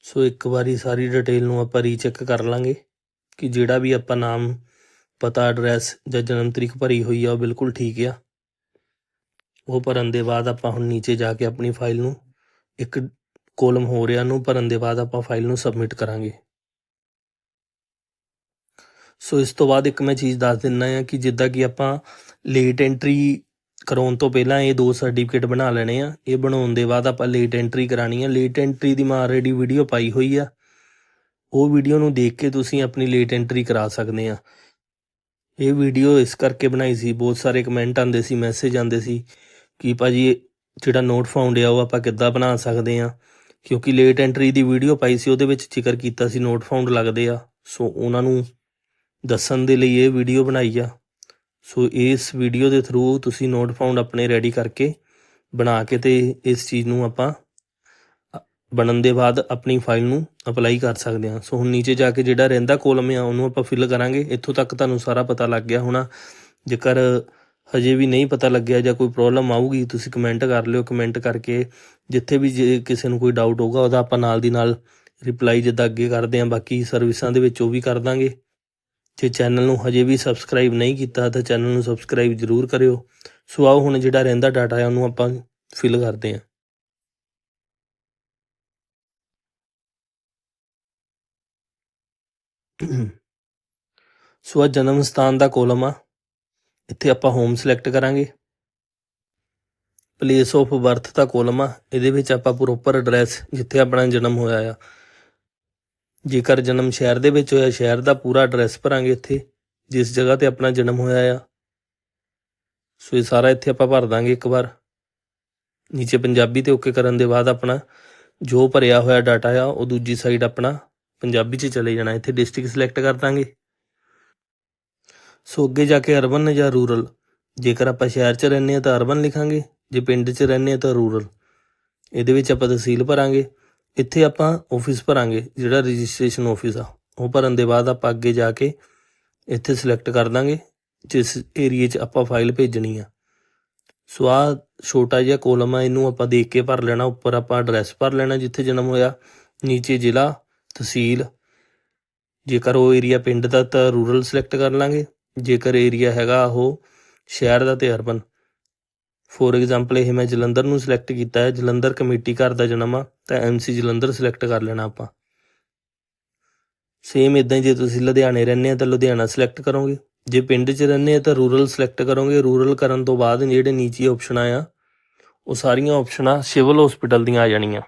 S1: ਸੋ ਇੱਕ ਵਾਰੀ ਸਾਰੀ ਡਿਟੇਲ ਨੂੰ ਆਪਾਂ ਰੀਚੈਕ ਕਰ ਲਾਂਗੇ ਕਿ ਜਿਹੜਾ ਵੀ ਆਪਾਂ ਨਾਮ, ਪਤਾ ਐਡਰੈਸ ਜਾਂ ਜਨਮ ਤਰੀਕ ਭਰੀ ਹੋਈ ਆ, ਉਹ ਬਿਲਕੁਲ ਠੀਕ ਆ। ਉਹ ਭਰਨ ਦੇ ਬਾਅਦ ਆਪਾਂ ਹੁਣ ਨੀਚੇ ਜਾ ਕੇ ਆਪਣੀ ਫਾਈਲ ਨੂੰ ਇੱਕ ਕੋਲਮ ਹੋ ਰਿਹਾ ਨੂੰ, ਭਰਨ ਦੇ ਬਾਅਦ ਆਪਾਂ ਫਾਈਲ ਨੂੰ ਸਬਮਿਟ ਕਰਾਂਗੇ। ਸੋ ਇਸ ਤੋਂ ਬਾਅਦ ਇੱਕ ਮੈਂ ਚੀਜ਼ ਦੱਸ ਦਿੰਨਾ ਆ ਕਿ ਜਿੱਦਾਂ ਕਿ ਆਪਾਂ ਲੇਟ ਐਂਟਰੀ ਕਰਾਉਣ ਤੋਂ ਪਹਿਲਾਂ ਇਹ ਦੋ ਸਰਟੀਫਿਕੇਟ ਬਣਾ ਲੈਣੇ ਆ। ਇਹ ਬਣਾਉਣ ਦੇ ਬਾਅਦ ਆਪਾਂ ਲੇਟ ਐਂਟਰੀ ਕਰਾਣੀ ਆ। ਲੇਟ ਐਂਟਰੀ ਦੀ ਮੈਂ ਆਲਰੇਡੀ ਵੀਡੀਓ ਪਾਈ ਹੋਈ ਆ, ਉਹ ਵੀਡੀਓ ਨੂੰ ਦੇਖ ਕੇ ਤੁਸੀਂ ਆਪਣੀ ਲੇਟ ਐਂਟਰੀ ਕਰਾ ਸਕਦੇ ਆ। ਇਹ ਵੀਡੀਓ ਇਸ ਕਰਕੇ ਬਣਾਈ ਸੀ, ਬਹੁਤ ਸਾਰੇ ਕਮੈਂਟ ਆਉਂਦੇ ਸੀ ਮੈਸੇਜ ਆਉਂਦੇ ਸੀ ਕਿ ਭਾਜੀ ਇਹ ਜਿਹੜਾ ਨੋਟ ਫਾਊਂਡ ਆ, ਉਹ ਆਪਾਂ ਕਿੱਦਾਂ ਬਣਾ ਸਕਦੇ ਆ? ਕਿਉਂਕਿ ਲੇਟ ਐਂਟਰੀ ਦੀ ਵੀਡੀਓ ਪਾਈ ਸੀ, ਉਹਦੇ ਵਿੱਚ ਜ਼ਿਕਰ ਕੀਤਾ ਸੀ ਨੋਟ ਫਾਊਂਡ ਲੱਗਦੇ ਆ। ਸੋ ਉਹਨਾਂ ਨੂੰ ਦੱਸਣ ਦੇ ਲਈ ਇਹ ਵੀਡੀਓ ਬਣਾਈ ਆ। ਸੋ ਇਸ ਵੀਡੀਓ ਦੇ ਥਰੂ ਤੁਸੀਂ ਨੋਟ ਫਾਊਂਡ ਆਪਣੇ ਰੈਡੀ ਕਰਕੇ ਬਣਾ ਕੇ ਤੇ ਇਸ ਚੀਜ਼ ਨੂੰ ਆਪਾਂ ਬਣਨ ਦੇ ਬਾਅਦ ਆਪਣੀ ਫਾਈਲ ਨੂੰ ਅਪਲਾਈ ਕਰ ਸਕਦੇ ਹਾਂ ਸੋ ਹੁਣ ਨੀਚੇ ਜਾ ਕੇ ਜਿਹੜਾ ਰਹਿੰਦਾ ਕੋਲਮ ਆ, ਉਹਨੂੰ ਆਪਾਂ ਫਿਲ ਕਰਾਂਗੇ। ਇੱਥੋਂ ਤੱਕ ਤੁਹਾਨੂੰ ਸਾਰਾ ਪਤਾ ਲੱਗ ਗਿਆ ਹੋਣਾ। ਜੇਕਰ ਹਜੇ ਵੀ ਨਹੀਂ ਪਤਾ ਲੱਗਿਆ ਜਾਂ ਕੋਈ ਪ੍ਰੋਬਲਮ ਆਊਗੀ, ਤੁਸੀਂ ਕਮੈਂਟ ਕਰ ਲਿਓ ਕਮੈਂਟ ਕਰਕੇ ਜਿੱਥੇ ਵੀ ਜੇ ਕਿਸੇ ਨੂੰ ਕੋਈ ਡਾਊਟ ਹੋਊਗਾ, ਉਹਦਾ ਆਪਾਂ ਨਾਲ ਦੀ ਨਾਲ ਰਿਪਲਾਈ ਜਿੱਦਾਂ ਅੱਗੇ ਕਰਦੇ ਹਾਂ, ਬਾਕੀ ਸਰਵਿਸਾਂ ਦੇ ਵਿੱਚ ਉਹ ਵੀ ਕਰ ਦਾਂਗੇ। ਜੇ ਚੈਨਲ ਨੂੰ ਹਜੇ ਵੀ ਸਬਸਕ੍ਰਾਈਬ ਨਹੀਂ ਕੀਤਾ, ਤਾਂ ਚੈਨਲ ਨੂੰ ਸਬਸਕ੍ਰਾਈਬ ਜ਼ਰੂਰ ਕਰਿਓ। ਸੋ ਆਓ ਹੁਣ ਜਿਹੜਾ ਰਹਿੰਦਾ ਡਾਟਾ ਹੈ, ਉਹਨੂੰ ਆਪਾਂ ਫਿਲ ਕਰਦੇ ਹਾਂ। ਸੋ ਆਹ ਜਨਮ ਸਥਾਨ ਦਾ ਕੋਲਮ ਆ। ਇੱਥੇ ਆਪਾਂ ਹੋਮ ਸਿਲੈਕਟ ਕਰਾਂਗੇ। ਪਲੇਸ ਆਫ ਬਰਥ ਦਾ ਕੋਲਮ ਆ, ਇਹਦੇ ਵਿੱਚ ਆਪਾਂ ਪ੍ਰੋਪਰ ਐਡਰੈਸ ਜਿੱਥੇ ਆਪਣਾ ਜਨਮ ਹੋਇਆ ਆ। ਜੇਕਰ ਜਨਮ ਸ਼ਹਿਰ ਦੇ ਵਿੱਚ ਹੋਇਆ, ਸ਼ਹਿਰ ਦਾ ਪੂਰਾ ਐਡਰੈਸ ਭਰਾਂਗੇ ਇੱਥੇ, ਜਿਸ ਜਗ੍ਹਾ ਤੇ ਆਪਣਾ ਜਨਮ ਹੋਇਆ ਆ। ਸੋ ਇਹ ਸਾਰਾ ਇੱਥੇ ਆਪਾਂ ਭਰ ਦਾਂਗੇ ਇੱਕ ਵਾਰ। ਨੀਚੇ ਪੰਜਾਬੀ ਤੇ ਓਕੇ ਕਰਨ ਦੇ ਬਾਅਦ ਆਪਣਾ ਜੋ ਭਰਿਆ ਹੋਇਆ ਡਾਟਾ ਆ, ਉਹ ਦੂਜੀ ਸਾਈਡ ਆਪਣਾ ਪੰਜਾਬੀ 'ਚ ਚਲੇ ਜਾਣਾ। ਇੱਥੇ ਡਿਸਟ੍ਰਿਕਟ ਸਿਲੈਕਟ ਕਰ ਦਾਂਗੇ। ਸੋ ਅੱਗੇ ਜਾ ਕੇ ਅਰਬਨ ਜਾਂ ਰੂਰਲ? ਜੇਕਰ ਆਪਾਂ ਸ਼ਹਿਰ 'ਚ ਰਹਿੰਦੇ ਆ ਤਾਂ ਅਰਬਨ ਲਿਖਾਂਗੇ, ਜੇ ਪਿੰਡ 'ਚ ਰਹਿੰਦੇ ਆ ਤਾਂ ਰੂਰਲ। ਇਹਦੇ ਵਿੱਚ ਆਪਾਂ ਤਹਿਸੀਲ ਭਰਾਂਗੇ, ਇੱਥੇ ਆਪਾਂ ਆਫਿਸ ਭਰਾਂਗੇ, ਜਿਹੜਾ ਰਜਿਸਟ੍ਰੇਸ਼ਨ ਆਫਿਸ ਆ। ਉਹ ਭਰਨ ਦੇ ਬਾਅਦ ਆਪਾਂ ਅੱਗੇ ਜਾ ਕੇ ਇੱਥੇ ਸਿਲੈਕਟ ਕਰ ਦਾਂਗੇ, ਜਿਸ ਏਰੀਏ 'ਚ ਆਪਾਂ ਫਾਈਲ ਭੇਜਣੀ ਆ। ਸੋ ਆ ਛੋਟਾ ਜਿਹਾ ਕੋਲਮ ਆ, ਇਹਨੂੰ ਆਪਾਂ ਦੇਖ ਕੇ ਭਰ ਲੈਣਾ, ਉੱਪਰ ਆਪਾਂ ਐਡਰੈਸ ਭਰ ਲੈਣਾ ਜਿੱਥੇ ਜਨਮ ਹੋਇਆ, ਨੀਚੇ ਜ਼ਿਲ੍ਹਾ, ਤਹਿਸੀਲ। ਜੇਕਰ ਉਹ ਏਰੀਆ ਪਿੰਡ ਦਾ ਤਾਂ ਰੂਰਲ ਸਿਲੈਕਟ ਕਰ ਲਾਂਗੇ। ਜੇਕਰ ਏਰੀਆ ਹੈਗਾ ਉਹ ਸ਼ਹਿਰ ਦਾ ਤੇ ਅਰਬਨ। ਫੋਰ ਐਗਜ਼ਾਮਪਲ ਇਹ ਮੈਂ ਜਲੰਧਰ ਨੂੰ ਸਿਲੈਕਟ ਕੀਤਾ ਹੈ। ਜਲੰਧਰ ਕਮੇਟੀ ਘਰ ਦਾ ਜਨਮ ਆ, ਤਾਂ ਐਮਸੀ ਜਲੰਧਰ ਸਿਲੈਕਟ ਕਰ ਲੈਣਾ ਆਪਾਂ। ਸੇਮ ਇਦਾਂ ਹੀ ਜੇ ਤੁਸੀਂ ਲੁਧਿਆਣੇ ਰਹਿੰਦੇ ਆ ਤਾਂ ਲੁਧਿਆਣਾ ਸਿਲੈਕਟ ਕਰੋਗੇ। ਜੇ ਪਿੰਡ 'ਚ ਰਹਿੰਦੇ ਆ ਤਾਂ ਰੂਰਲ ਸਿਲੈਕਟ ਕਰੋਗੇ। ਰੂਰਲ ਕਰਨ ਤੋਂ ਬਾਅਦ ਜਿਹੜੇ ਨੀਚੇ ਆਪਸ਼ਨਾਂ ਆ, ਉਹ ਸਾਰੀਆਂ ਆਪਸ਼ਨਾਂ ਸਿਵਲ ਹਸਪੀਟਲ ਦੀਆਂ ਆ ਜਾਣੀਆਂ।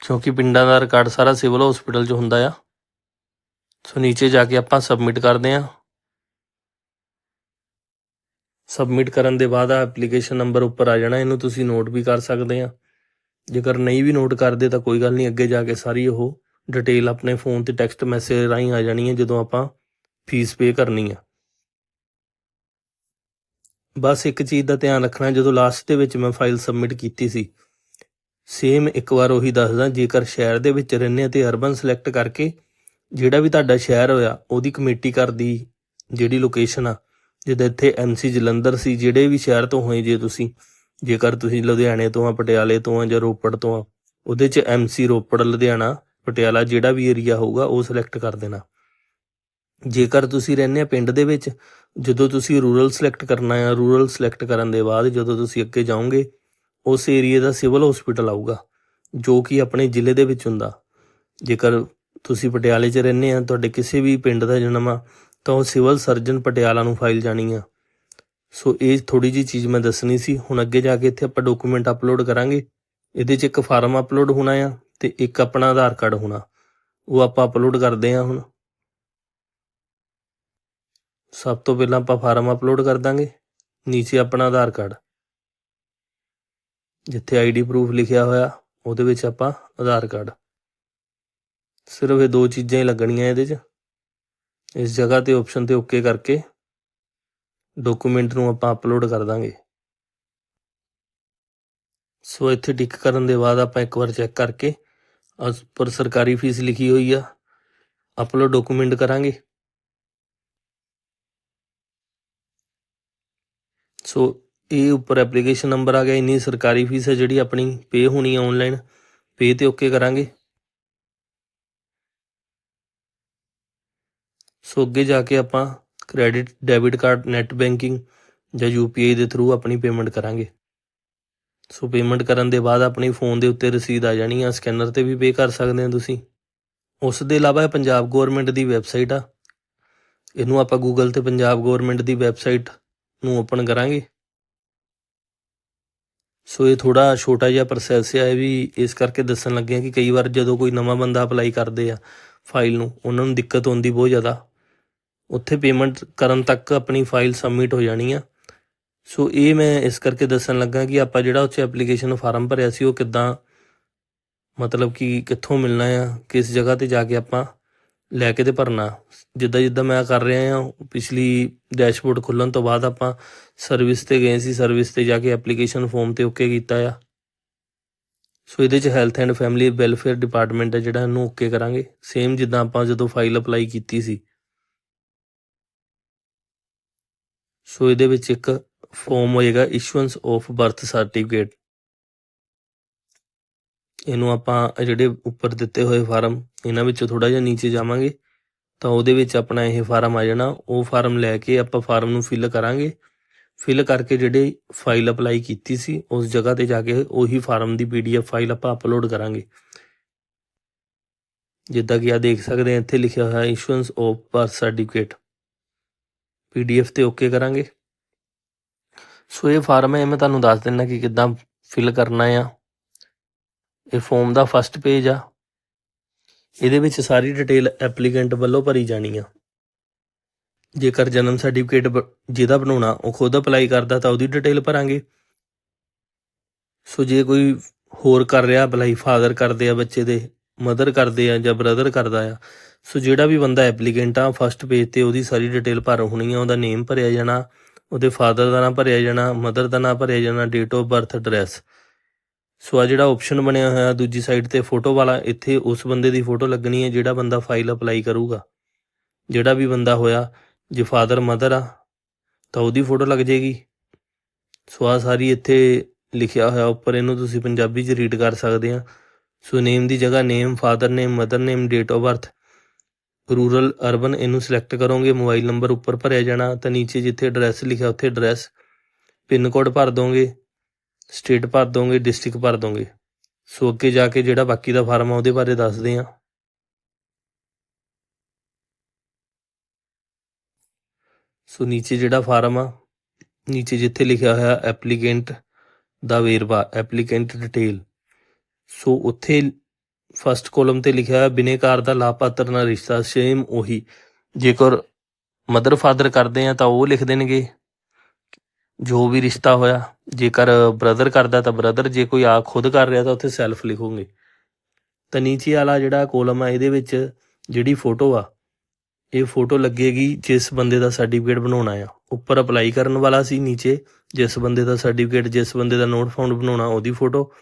S1: ਕਿਉਂਕਿ ਪਿੰਡਾਂ ਦਾ ਰਿਕਾਰਡ ਸਾਰਾ ਸਿਵਲ ਹਸਪੀਟਲ 'ਚ ਹੁੰਦਾ ਆ। ਸੋ ਨੀਚੇ ਜਾ ਕੇ ਆਪਾਂ ਸਬਮਿਟ ਕਰਦੇ ਆ। ਸਬਮਿਟ ਕਰਨ ਦੇ ਬਾਅਦ ਆ ਐਪਲੀਕੇਸ਼ਨ ਨੰਬਰ ਉੱਪਰ ਆ ਜਾਣਾ, ਇਹਨੂੰ ਤੁਸੀਂ ਨੋਟ ਵੀ ਕਰ ਸਕਦੇ ਆ। ਜੇਕਰ ਨਹੀਂ ਵੀ ਨੋਟ ਕਰਦੇ ਤਾਂ ਕੋਈ ਗੱਲ ਨਹੀਂ, ਅੱਗੇ ਜਾ ਕੇ ਸਾਰੀ ਉਹ ਡਿਟੇਲ ਆਪਣੇ ਫੋਨ ਤੇ ਟੈਕਸਟ ਮੈਸੇਜ ਰਾਹੀਂ ਆ ਜਾਣੀ ਹੈ ਜਦੋਂ ਆਪਾਂ ਫੀਸ ਪੇ ਕਰਨੀ ਆ। ਬਸ ਇੱਕ ਚੀਜ਼ ਦਾ ਧਿਆਨ ਰੱਖਣਾ, ਜਦੋਂ ਲਾਸਟ ਦੇ ਵਿੱਚ ਮੈਂ ਫਾਈਲ ਸਬਮਿਟ ਕੀਤੀ ਸੀ ਸੇਮ ਇੱਕ ਵਾਰ ਉਹੀ ਦੱਸਦਾ, ਜੇਕਰ ਸ਼ਹਿਰ ਦੇ ਵਿੱਚ ਰਹਿੰਦੇ ਆ ਤੇ ਅਰਬਨ ਸਿਲੈਕਟ ਕਰਕੇ, ਜਿਹੜਾ ਵੀ ਤੁਹਾਡਾ ਸ਼ਹਿਰ ਹੋਇਆ, ਉਹਦੀ ਕਮੇਟੀ ਘਰ ਦੀ ਜਿਹੜੀ ਲੋਕੇਸ਼ਨ ਆ ਜਿੱਦਾਂ ਇੱਥੇ ਐਮਸੀ ਜਲੰਧਰ ਸੀ, ਜਿਹੜੇ ਵੀ ਸ਼ਹਿਰ ਤੋਂ ਹੋਏ ਜੇ ਤੁਸੀਂ, ਜੇਕਰ ਤੁਸੀਂ ਲੁਧਿਆਣੇ ਤੋਂ ਆ, ਪਟਿਆਲੇ ਤੋਂ ਆ ਜਾਂ ਰੋਪੜ ਤੋਂ ਆ, ਉਹਦੇ 'ਚ ਐਮਸੀ ਰੋਪੜ, ਲੁਧਿਆਣਾ, ਪਟਿਆਲਾ ਜਿਹੜਾ ਵੀ ਏਰੀਆ ਹੋਊਗਾ, ਉਹ ਸਿਲੈਕਟ ਕਰ ਦੇਣਾ। ਜੇਕਰ ਤੁਸੀਂ ਰਹਿੰਦੇ ਆ ਪਿੰਡ ਦੇ ਵਿੱਚ, ਜਦੋਂ ਤੁਸੀਂ ਰੂਰਲ ਸਿਲੈਕਟ ਕਰਨਾ ਆ ਰੂਰਲ ਸਿਲੈਕਟ ਕਰਨ ਦੇ ਬਾਅਦ ਜਦੋਂ ਤੁਸੀਂ ਅੱਗੇ ਜਾਓਗੇ, ਉਸ ਏਰੀਏ ਦਾ ਸਿਵਲ ਹਸਪੀਟਲ ਆਊਗਾ, ਜੋ ਕਿ ਆਪਣੇ ਜ਼ਿਲ੍ਹੇ ਦੇ ਵਿੱਚ ਹੁੰਦਾ। ਜੇਕਰ ਤੁਸੀਂ ਪਟਿਆਲੇ 'ਚ ਰਹਿੰਦੇ ਆ, ਤੁਹਾਡੇ ਕਿਸੇ ਵੀ ਪਿੰਡ ਦਾ ਜਨਮ ਆ ਤਾਂ ਉਹ ਸਿਵਲ ਸਰਜਨ ਪਟਿਆਲਾ ਨੂੰ ਫਾਈਲ ਜਾਣੀ ਆ। ਸੋ ਇਹ ਥੋੜੀ ਜੀ ਚੀਜ਼ ਮੈਂ ਦੱਸਣੀ ਸੀ। ਹੁਣ ਅੱਗੇ ਜਾ ਕੇ ਇੱਥੇ ਆਪਾਂ ਡਾਕੂਮੈਂਟ ਅਪਲੋਡ ਕਰਾਂਗੇ। ਇਹਦੇ 'ਚ ਇੱਕ ਫਾਰਮ ਅਪਲੋਡ ਹੋਣਾ ਆ ਤੇ ਇੱਕ ਆਪਣਾ ਆਧਾਰ ਕਾਰਡ ਹੋਣਾ। ਉਹ ਆਪਾਂ ਅਪਲੋਡ ਕਰਦੇ ਆ ਹੁਣ। ਸਭ ਤੋਂ ਪਹਿਲਾਂ ਆਪਾਂ ਫਾਰਮ ਅਪਲੋਡ ਕਰ ਦਾਂਗੇ। ਨੀਚੇ ਆਪਣਾ ਆਧਾਰ ਕਾਰਡ ਜਿੱਥੇ ਆਈਡੀ ਪ੍ਰੂਫ ਲਿਖਿਆ ਹੋਇਆ, ਉਹਦੇ ਵਿੱਚ ਆਪਾਂ ਆਧਾਰ ਕਾਰਡ ਸਿਰਫ ਇਹ ਦੋ ਚੀਜ਼ਾਂ ਹੀ ਲੱਗਣੀਆਂ ਇਹਦੇ 'ਚ। ਇਸ ਜਗ੍ਹਾ ਤੇ ਆਪਸ਼ਨ ਤੇ ਓਕੇ ਕਰਕੇ ਡਾਕੂਮੈਂਟ ਨੂੰ ਆਪਾਂ ਅਪਲੋਡ ਕਰ ਦਾਂਗੇ। ਸੋ ਇੱਥੇ ਟਿਕ ਕਰਨ ਦੇ ਬਾਅਦ ਆਪਾਂ ਇੱਕ ਵਾਰ ਚੈੱਕ ਕਰਕੇ ਉਸ ਪਰ ਸਰਕਾਰੀ ਫੀਸ ਲਿਖੀ ਹੋਈ ਆ ਅਪਲੋਡ ਡਾਕੂਮੈਂਟ ਕਰਾਂਗੇ। ਸੋ ਇਹ ਉੱਪਰ ਐਪਲੀਕੇਸ਼ਨ ਨੰਬਰ ਆ ਗਿਆ, ਇੰਨੀ ਸਰਕਾਰੀ ਫੀਸ ਹੈ ਜਿਹੜੀ ਆਪਣੀ ਪੇ ਹੋਣੀ ਹੈ ਆਨਲਾਈਨ ਪੇ ਤੇ ਓਕੇ ਕਰਾਂਗੇ। ਸੋ ਅੱਗੇ ਜਾ ਕੇ ਆਪਾਂ credit debit card net banking ਜਾਂ ਯੂਪੀਆਈ ਦੇ ਥਰੂ ਆਪਣੀ ਪੇਮੈਂਟ ਕਰਾਂਗੇ। ਸੋ ਪੇਮੈਂਟ ਕਰਨ ਦੇ ਬਾਅਦ ਆਪਣੀ ਫੋਨ ਦੇ ਉੱਤੇ ਰਸੀਦ ਆ ਜਾਣੀ ਆ ਸਕੈਨਰ ਤੇ ਵੀ ਪੇ ਕਰ ਸਕਦੇ ਹੋ ਤੁਸੀਂ। ਉਸ ਦੇ ਇਲਾਵਾ ਇਹ ਪੰਜਾਬ ਗਵਰਨਮੈਂਟ ਦੀ ਵੈਬਸਾਈਟ ਆ। ਇਹਨੂੰ ਆਪਾਂ ਗੂਗਲ ਤੇ ਪੰਜਾਬ ਗਵਰਨਮੈਂਟ ਦੀ ਵੈਬਸਾਈਟ ਨੂੰ ਓਪਨ ਕਰਾਂਗੇ। ਸੋ ਇਹ ਥੋੜਾ ਛੋਟਾ ਜਿਹਾ ਪ੍ਰੋਸੈਸ ਹੈ ਇਹ ਵੀ ਇਸ ਕਰਕੇ ਦੱਸਣ ਲੱਗੇ ਆ ਕਿ ਕਈ ਵਾਰ ਜਦੋਂ ਕੋਈ ਨਵਾਂ ਬੰਦਾ ਅਪਲਾਈ ਕਰਦੇ ਆ ਫਾਈਲ ਨੂੰ, ਉਹਨਾਂ ਨੂੰ ਦਿੱਕਤ ਆਉਂਦੀ ਬਹੁਤ ਜ਼ਿਆਦਾ। ਉੱਥੇ ਪੇਮੈਂਟ ਕਰਨ ਤੱਕ ਆਪਣੀ ਫਾਈਲ ਸਬਮਿਟ ਹੋ ਜਾਣੀ ਆ। ਸੋ ਇਹ ਮੈਂ ਇਸ ਕਰਕੇ ਦੱਸਣ ਲੱਗਾ ਕਿ ਆਪਾਂ ਜਿਹੜਾ ਉੱਥੇ ਐਪਲੀਕੇਸ਼ਨ ਫਾਰਮ ਭਰਿਆ ਸੀ, ਉਹ ਕਿੱਦਾਂ, ਮਤਲਬ ਕਿ ਕਿੱਥੋਂ ਮਿਲਣਾ ਆ, ਕਿਸ ਜਗ੍ਹਾ ਤੇ ਜਾ ਕੇ ਆਪਾਂ ਲੈ ਕੇ ਤੇ ਭਰਨਾ। ਜਿੱਦਾਂ ਜਿੱਦਾਂ ਮੈਂ ਕਰ ਰਿਹਾ ਆ, ਪਿਛਲੀ ਡੈਸ਼ਬੋਰਡ ਖੁੱਲਣ ਤੋਂ ਬਾਅਦ ਆਪਾਂ ਸਰਵਿਸ ਤੇ ਗਏ ਸੀ ਸਰਵਿਸ ਤੇ ਜਾ ਕੇ ਐਪਲੀਕੇਸ਼ਨ ਫਾਰਮ ਤੇ ਓਕੇ ਕੀਤਾ ਆ। ਸੋ ਇਹਦੇ ਚ health and family welfare department ਹੈ ਜਿਹੜਾ, ਇਹਨੂੰ ਓਕੇ ਕਰਾਂਗੇ। ਸੇਮ ਜਿੱਦਾਂ ਆਪਾਂ ਜਦੋਂ ਫਾਈਲ ਅਪਲਾਈ ਕੀਤੀ ਸੀ। ਸੋ ਇਹਦੇ ਵਿੱਚ ਇੱਕ ਫਾਰਮ ਹੋਏਗਾ ਇਸ਼ੂਐਂਸ ਆਫ ਬਰਥ ਸਰਟੀਫਿਕੇਟ ਇਹਨੂੰ ਆਪਾਂ ਜਿਹੜੇ ਉੱਪਰ ਦਿੱਤੇ ਹੋਏ ਫਾਰਮ ਇਹਨਾਂ ਵਿੱਚੋਂ ਥੋੜਾ ਜਿਹਾ ਨੀਚੇ ਜਾਵਾਂਗੇ, ਤਾਂ ਉਹਦੇ ਵਿੱਚ ਆਪਣਾ ਇਹ ਫਾਰਮ ਆ ਜਾਣਾ। ਉਹ ਫਾਰਮ ਲੈ ਕੇ ਆਪਾਂ ਫਾਰਮ ਨੂੰ ਫਿਲ ਕਰਾਂਗੇ। ਫਿਲ ਕਰਕੇ ਜਿਹੜੇ ਫਾਈਲ ਅਪਲਾਈ ਕੀਤੀ ਸੀ, ਉਸ ਜਗ੍ਹਾ ਤੇ ਜਾ ਕੇ ਉਹੀ ਫਾਰਮ ਦੀ ਪੀਡੀਐਫ ਫਾਈਲ ਆਪਾਂ ਅਪਲੋਡ ਕਰਾਂਗੇ। ਜਿੱਦਾਂ ਕਿ ਆ ਦੇਖ ਸਕਦੇ ਆ ਇੱਥੇ ਲਿਖਿਆ ਹੋਇਆ issuance of birth certificate PDF ਤੇ ਓਕੇ ਕਰਾਂਗੇ। ਸੋ ਇਹ ਫਾਰਮ ਹੈ ਮੈਂ ਤੁਹਾਨੂੰ ਦੱਸ ਦਿੰਦਾ ਕਿ ਕਿੱਦਾਂ ਫਿਲ ਕਰਨਾ ਆ। ਇਹ ਫੋਮ ਦਾ ਫਸਟ ਪੇਜ ਆ। ਇਹਦੇ ਵਿੱਚ ਸਾਰੀ ਡਿਟੇਲ ਐਪਲੀਕੈਂਟ ਵੱਲੋਂ ਭਰੀ ਜਾਣੀ ਆ। ਜੇਕਰ ਜਨਮ ਸਰਟੀਫਿਕੇਟ ਜਿਹਦਾ ਬਣਾਉਣਾ, ਉਹ ਖੁਦ ਅਪਲਾਈ ਕਰਦਾ, ਤਾਂ ਉਹਦੀ ਡਿਟੇਲ ਭਰਾਂਗੇ। ਸੋ ਜੇ ਕੋਈ ਹੋਰ ਕਰ ਰਿਹਾ ਅਪਲਾਈ ਫਾਦਰ ਕਰਦੇ ਆ, ਬੱਚੇ ਦੇ ਮਦਰ ਕਰਦੇ ਆ ਜਾਂ ਬ੍ਰਦਰ ਕਰਦਾ ਆ ਸੋ ਜਿਹੜਾ ਵੀ ਬੰਦਾ ਐਪਲੀਕੈਂਟ ਆ ਫਸਟ ਪੇਜ ਤੇ ਉਹਦੀ ਸਾਰੀ ਡਿਟੇਲ ਭਰ ਹੋਣੀ ਆ, ਉਹਦਾ ਨੇਮ ਭਰਿਆ ਜਾਣਾ, ਉਹਦੇ ਫਾਦਰ ਦਾ ਨਾਮ ਭਰਿਆ ਜਾਣਾ ਮਦਰ ਦਾ ਨਾਮ ਭਰਿਆ ਜਾਣਾ date of birth address so ਆ ਜਿਹੜਾ ਆਪਸ਼ਨ ਬਣਿਆ ਹੋਇਆ ਦੂਜੀ ਸਾਈਡ ਤੇ ਫੋਟੋ ਵਾਲਾ, ਇੱਥੇ ਉਸ ਬੰਦੇ ਦੀ ਫੋਟੋ ਲੱਗਣੀ ਹੈ ਜਿਹੜਾ ਬੰਦਾ ਫਾਈਲ ਅਪਲਾਈ ਕਰੂਗਾ। ਜਿਹੜਾ ਵੀ ਬੰਦਾ ਹੋਇਆ, ਜੇ ਫਾਦਰ ਮਦਰ ਆ, ਤਾਂ ਉਹਦੀ ਫੋਟੋ ਲੱਗ ਜਾਏਗੀ। ਸੋ ਆ ਸਾਰੀ ਇੱਥੇ ਲਿਖਿਆ ਹੋਇਆ ਉੱਪਰ, ਇਹਨੂੰ ਤੁਸੀਂ ਪੰਜਾਬੀ 'ਚ ਰੀਡ ਕਰ ਸਕਦੇ ਆ। ਸੋ ਨੇਮ ਦੀ ਜਗ੍ਹਾ name father name mother name date of birth rural urban, ਇਹਨੂੰ ਸਿਲੈਕਟ ਕਰੋਗੇ ਮੋਬਾਈਲ ਨੰਬਰ ਉੱਪਰ ਭਰਿਆ ਜਾਣਾ, ਤਾਂ ਨੀਚੇ ਜਿੱਥੇ ਐਡਰੈਸ ਲਿਖਿਆ, ਉੱਥੇ ਐਡਰੈਸ ਪਿੰਨ ਕੋਡ ਭਰ ਦੋਗੇ ਸਟੇਟ ਭਰ ਦੋਗੇ ਡਿਸਟ੍ਰਿਕਟ ਭਰ ਦੋਗੇ। ਸੋ ਅੱਗੇ ਜਾ ਕੇ ਜਿਹੜਾ ਬਾਕੀ ਦਾ ਫਾਰਮ ਆ, ਉਹਦੇ ਬਾਰੇ ਦੱਸਦੇ ਆ। ਸੋ ਨੀਚੇ ਜਿਹੜਾ ਫਾਰਮ ਆ, ਨੀਚੇ ਜਿੱਥੇ ਲਿਖਿਆ ਹੋਇਆ ਐਪਲੀਕੈਂਟ ਦਾ ਵੇਰਵਾ ਐਪਲੀਕੈਂਟ ਡਿਟੇਲ ਸੋ ਉੱਥੇ ਫਸਟ ਕਾਲਮ ਤੇ ਲਿਖਿਆ ਹੋਇਆ, ਬਿਨੇਕਾਰ ਦਾ ਲਾਭਪਾਤਰ ਨਾਲ ਰਿਸ਼ਤਾ ਸੇਮ ਉਹੀ। ਜੇਕਰ ਮਦਰ ਫਾਦਰ ਕਰਦੇ ਆ, ਤਾਂ ਉਹ ਲਿਖ ਦੇਣਗੇ। ਜੋ ਵੀ ਰਿਸ਼ਤਾ ਹੋਇਆ, ਜੇਕਰ ਬ੍ਰਦਰ ਕਰਦਾ, ਤਾਂ ਬ੍ਰਦਰ ਜੇ ਕੋਈ ਆ ਖੁਦ ਕਰ ਰਿਹਾ, ਤਾਂ ਉੱਥੇ ਸੈਲਫ ਲਿਖੋਗੇ। ਤਾਂ ਨੀਚੇ ਵਾਲਾ ਜਿਹੜਾ ਕਾਲਮ ਆ, ਇਹਦੇ ਵਿੱਚ ਜਿਹੜੀ ਫੋਟੋ ਆ, ਇਹ ਫੋਟੋ ਲੱਗੇਗੀ ਜਿਸ ਬੰਦੇ ਦਾ ਸਰਟੀਫਿਕੇਟ ਬਣਾਉਣਾ ਆ। ਉੱਪਰ ਅਪਲਾਈ ਕਰਨ ਵਾਲਾ ਸੀ ਨੀਚੇ, ਜਿਸ ਬੰਦੇ ਦਾ ਸਰਟੀਫਿਕੇਟ ਜਿਸ ਬੰਦੇ ਦਾ ਨੋਟ ਫਾਊਂਡ ਬਣਾਉਣਾ, ਉਹਦੀ ਫੋਟੋ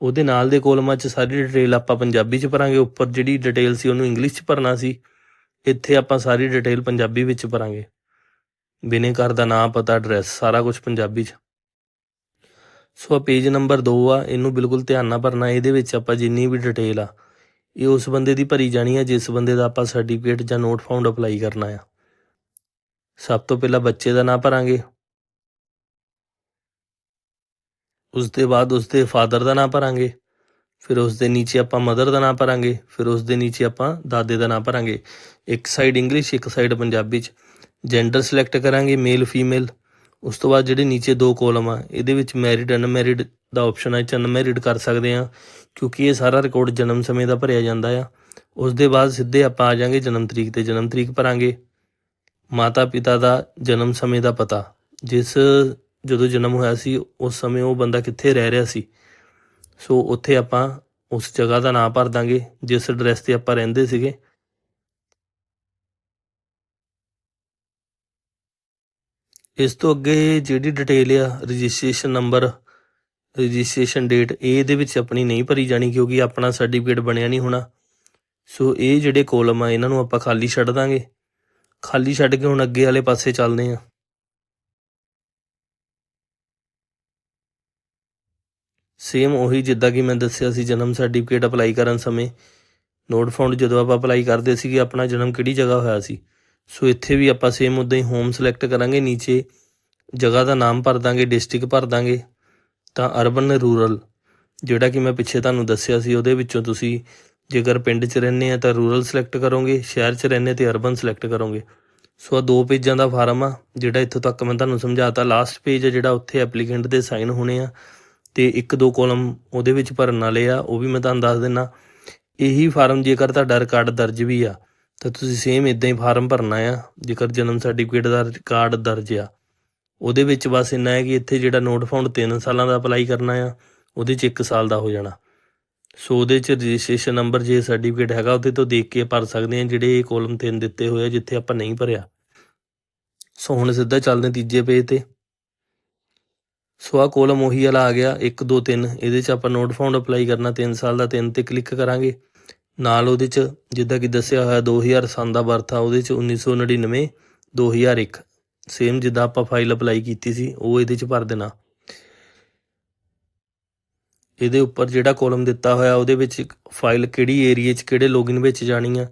S1: ਉਹਦੇ ਨਾਲ ਦੇ ਕੋਲਮਾਂ 'ਚ ਸਾਰੀ ਡਿਟੇਲ ਆਪਾਂ ਪੰਜਾਬੀ 'ਚ ਭਰਾਂਗੇ, ਉੱਪਰ ਜਿਹੜੀ ਡਿਟੇਲ ਸੀ ਉਹਨੂੰ ਇੰਗਲਿਸ਼ 'ਚ ਭਰਨਾ ਸੀ, ਇੱਥੇ ਆਪਾਂ ਸਾਰੀ ਡਿਟੇਲ ਪੰਜਾਬੀ ਵਿੱਚ ਭਰਾਂਗੇ। ਬਿਨੇਕਾਰ ਦਾ ਨਾਮ ਪਤਾ ਐਡਰੈਸ ਸਾਰਾ ਕੁਝ ਪੰਜਾਬੀ 'ਚ। ਸੋ ਆ ਪੇਜ ਨੰਬਰ 2 ਆ, ਇਹਨੂੰ ਬਿਲਕੁਲ ਧਿਆਨ ਨਾਲ ਭਰਨਾ, ਇਹਦੇ ਵਿੱਚ ਆਪਾਂ ਜਿੰਨੀ ਵੀ ਡਿਟੇਲ ਆ, ਇਹ ਉਸ ਬੰਦੇ ਦੀ ਭਰੀ ਜਾਣੀ ਆ, ਜਿਸ ਬੰਦੇ ਦਾ ਆਪਾਂ ਸਰਟੀਫਿਕੇਟ ਜਾਂ ਨੋਟ ਫਾਊਂਡ ਅਪਲਾਈ ਕਰਨਾ ਆ। ਸਭ ਤੋਂ ਪਹਿਲਾਂ ਬੱਚੇ ਦਾ ਨਾਮ ਭਰਾਂਗੇ। ਉਸ ਦੇ ਬਾਅਦ ਉਸ ਦੇ ਫਾਦਰ ਦਾ ਨਾਮ ਭਰਾਂਗੇ। ਫਿਰ ਉਸ ਦੇ ਨੀਚੇ ਆਪਾਂ ਮਦਰ ਦਾ ਨਾਮ ਭਰਾਂਗੇ। ਫਿਰ ਉਸ ਦੇ ਨੀਚੇ ਆਪਾਂ ਦਾਦੇ ਦਾ ਨਾਮ ਭਰਾਂਗੇ। ਇੱਕ ਸਾਈਡ ਇੰਗਲਿਸ਼ ਇੱਕ ਸਾਈਡ ਪੰਜਾਬੀ ਚ। ਜੈਂਡਰ ਸਿਲੈਕਟ ਕਰਾਂਗੇ ਮੇਲ ਫੀਮੇਲ ਉਸ ਤੋਂ ਬਾਅਦ ਜਿਹੜੇ ਨੀਚੇ ਦੋ ਕਾਲਮ ਆ, ਇਹਦੇ ਵਿੱਚ ਮੈਰਿਡ ਅਨਮੈਰਿਡ ਦਾ ਆਪਸ਼ਨ ਹੈ ਚ ਅਨਮੈਰਿਡ ਕਰ ਸਕਦੇ ਆ। ਕਿਉਂਕਿ ਇਹ ਸਾਰਾ ਰਿਕਾਰਡ ਜਨਮ ਸਮੇਂ ਦਾ ਭਰਿਆ ਜਾਂਦਾ ਆ। ਉਸ ਦੇ ਬਾਅਦ ਸਿੱਧੇ ਆਪਾਂ ਆ ਜਾਾਂਗੇ ਜਨਮ ਤਰੀਕ ਤੇ। ਜਨਮ ਤਰੀਕ ਭਰਾਂਗੇ। ਮਾਤਾ ਪਿਤਾ ਦਾ ਜਨਮ ਸਮੇਂ ਦਾ ਪਤਾ। ਜਿਸ ਜਦੋਂ ਜਨਮ ਹੋਇਆ ਸੀ, ਉਸ ਸਮੇਂ ਉਹ ਬੰਦਾ ਕਿੱਥੇ ਰਹਿ ਰਿਹਾ ਸੀ? ਸੋ ਉੱਥੇ ਆਪਾਂ ਉਸ ਜਗ੍ਹਾ ਦਾ ਨਾਮ ਭਰ ਦਾਂਗੇ, ਜਿਸ ਐਡਰੈਸ ਤੇ ਆਪਾਂ ਰਹਿੰਦੇ ਸੀਗੇ। ਇਸ ਤੋਂ ਅੱਗੇ ਜਿਹੜੀ ਡਿਟੇਲ ਆ ਰਜਿਸਟ੍ਰੇਸ਼ਨ ਨੰਬਰ ਰਜਿਸਟ੍ਰੇਸ਼ਨ ਡੇਟ ਇਹ ਇਹਦੇ ਵਿੱਚ ਆਪਣੀ ਨਹੀਂ ਭਰੀ ਜਾਣੀ, ਕਿਉਂਕਿ ਆਪਣਾ ਸਰਟੀਫਿਕੇਟ ਬਣਿਆ ਨਹੀਂ ਹੋਣਾ। ਸੋ ਇਹ ਜਿਹੜੇ ਕੋਲਮ ਆ, ਇਹਨਾਂ ਨੂੰ ਆਪਾਂ ਖਾਲੀ ਛੱਡ ਦਾਂਗੇ। ਖਾਲੀ ਛੱਡ ਕੇ ਹੁਣ ਅੱਗੇ ਵਾਲੇ ਪਾਸੇ ਚੱਲਦੇ ਆ ਸੇਮ ਉਹੀ ਜਿੱਦਾਂ ਕਿ ਮੈਂ ਦੱਸਿਆ ਸੀ, ਜਨਮ ਸਰਟੀਫਿਕੇਟ ਅਪਲਾਈ ਕਰਨ ਸਮੇਂ। ਨੋਟ ਫਾਊਂਡ ਜਦੋਂ ਆਪਾਂ ਅਪਲਾਈ ਕਰਦੇ ਸੀਗੇ ਆਪਣਾ ਜਨਮ ਕਿਹੜੀ ਜਗ੍ਹਾ ਹੋਇਆ ਸੀ। ਸੋ ਇੱਥੇ ਵੀ ਆਪਾਂ ਸੇਮ ਉਦਾਂ ਹੀ ਹੋਮ ਸਿਲੈਕਟ ਕਰਾਂਗੇ, ਨੀਚੇ ਜਗ੍ਹਾ ਦਾ ਨਾਮ ਭਰ ਦਾਂਗੇ ਡਿਸਟ੍ਰਿਕਟ ਭਰ ਦਾਂਗੇ। ਤਾਂ ਅਰਬਨ ਰੂਰਲ ਜਿਹੜਾ ਕਿ ਮੈਂ ਪਿੱਛੇ ਤੁਹਾਨੂੰ ਦੱਸਿਆ ਸੀ, ਉਹਦੇ ਵਿੱਚੋਂ ਤੁਸੀਂ ਜੇਕਰ ਪਿੰਡ 'ਚ ਰਹਿੰਦੇ ਆ ਤਾਂ ਰੂਰਲ ਸਿਲੈਕਟ ਕਰੋਗੇ, ਸ਼ਹਿਰ 'ਚ ਰਹਿੰਦੇ ਤੇ ਅਰਬਨ ਸਿਲੈਕਟ ਕਰੋਗੇ। ਸੋ ਆ ਦੋ ਪੇਜਾਂ ਦਾ ਫਾਰਮ ਆ, ਜਿਹੜਾ ਇੱਥੋਂ ਤੱਕ ਮੈਂ ਤੁਹਾਨੂੰ ਸਮਝਾਤਾ। ਲਾਸਟ ਪੇਜ ਆ ਜਿਹੜਾ, ਉੱਥੇ ਐਪਲੀਕੈਂਟ ਦੇ ਸਾਈਨ ਹੋਣੇ ਆ। ਤੇ ਇੱਕ ਦੋ ਕਾਲਮ ਉਹਦੇ ਵਿੱਚ ਭਰਨ ਵਾਲੇ ਆ, ਉਹ ਵੀ ਮੈਂ ਤੁਹਾਨੂੰ ਦੱਸ ਦਿੰਨਾ। ਇਹੀ ਫਾਰਮ ਜੇਕਰ ਤੁਹਾਡਾ ਰਿਕਾਰਡ ਦਰਜ ਵੀ ਆ, ਤਾਂ ਤੁਸੀਂ ਸੇਮ ਇਦਾਂ ਹੀ ਫਾਰਮ ਭਰਨਾ ਆ, ਜੇਕਰ ਜਨਮ ਸਰਟੀਫਿਕੇਟ ਦਾ ਰਿਕਾਰਡ ਦਰਜ ਆ। ਉਹਦੇ ਵਿੱਚ ਬਸ ਇੰਨਾ ਹੈ ਕਿ ਇੱਥੇ ਜਿਹੜਾ ਨੋਟ ਫਾਊਂਡ 3 ਸਾਲਾਂ ਦਾ ਅਪਲਾਈ ਕਰਨਾ ਆ, ਉਹਦੇ 'ਚ 1 ਸਾਲ ਦਾ ਹੋ ਜਾਣਾ। ਸੋ ਉਹਦੇ 'ਚ ਰਜਿਸਟ੍ਰੇਸ਼ਨ ਨੰਬਰ ਜੇ ਸਰਟੀਫਿਕੇਟ ਹੈਗਾ, ਉਹਦੇ ਤੋਂ ਦੇਖ ਕੇ ਭਰ ਸਕਦੇ ਆ ਜਿਹੜੇ ਇਹ ਕੋਲਮ 3 ਦਿੱਤੇ ਹੋਏ ਆ, ਜਿੱਥੇ ਆਪਾਂ ਨਹੀਂ ਭਰਿਆ। ਸੋ ਹੁਣ ਸਿੱਧਾ ਚੱਲਦੇ ਤੀਜੇ ਪੇਜ ਤੇ। ਸੋ ਆ ਕੋਲਮ ਉਹੀ ਵਾਲਾ ਆ ਗਿਆ 1 2 3 ਇਹਦੇ 'ਚ ਆਪਾਂ ਨੋਟ ਫਾਊਂਡ ਅਪਲਾਈ ਕਰਨਾ 3 ਸਾਲ ਦਾ 3 ਤੇ ਕਲਿੱਕ ਕਰਾਂਗੇ। ਨਾਲ ਉਹਦੇ 'ਚ ਜਿੱਦਾਂ ਕਿ ਦੱਸਿਆ ਹੋਇਆ 2000 ਸੰਨ ਦਾ ਬਰਥ ਆ, ਉਹਦੇ 'ਚ 1999 2001 ਸੇਮ ਜਿੱਦਾਂ ਆਪਾਂ ਫਾਈਲ ਅਪਲਾਈ ਕੀਤੀ ਸੀ, ਉਹ ਇਹਦੇ 'ਚ ਭਰ ਦੇਣਾ। ਇਹਦੇ ਉੱਪਰ ਜਿਹੜਾ ਕਾਲਮ ਦਿੱਤਾ ਹੋਇਆ, ਉਹਦੇ ਵਿੱਚ ਫਾਈਲ ਕਿਹੜੀ ਏਰੀਆ 'ਚ, ਕਿਹੜੇ ਲੋਗਿਨ ਵਿੱਚ ਜਾਣੀ ਆ।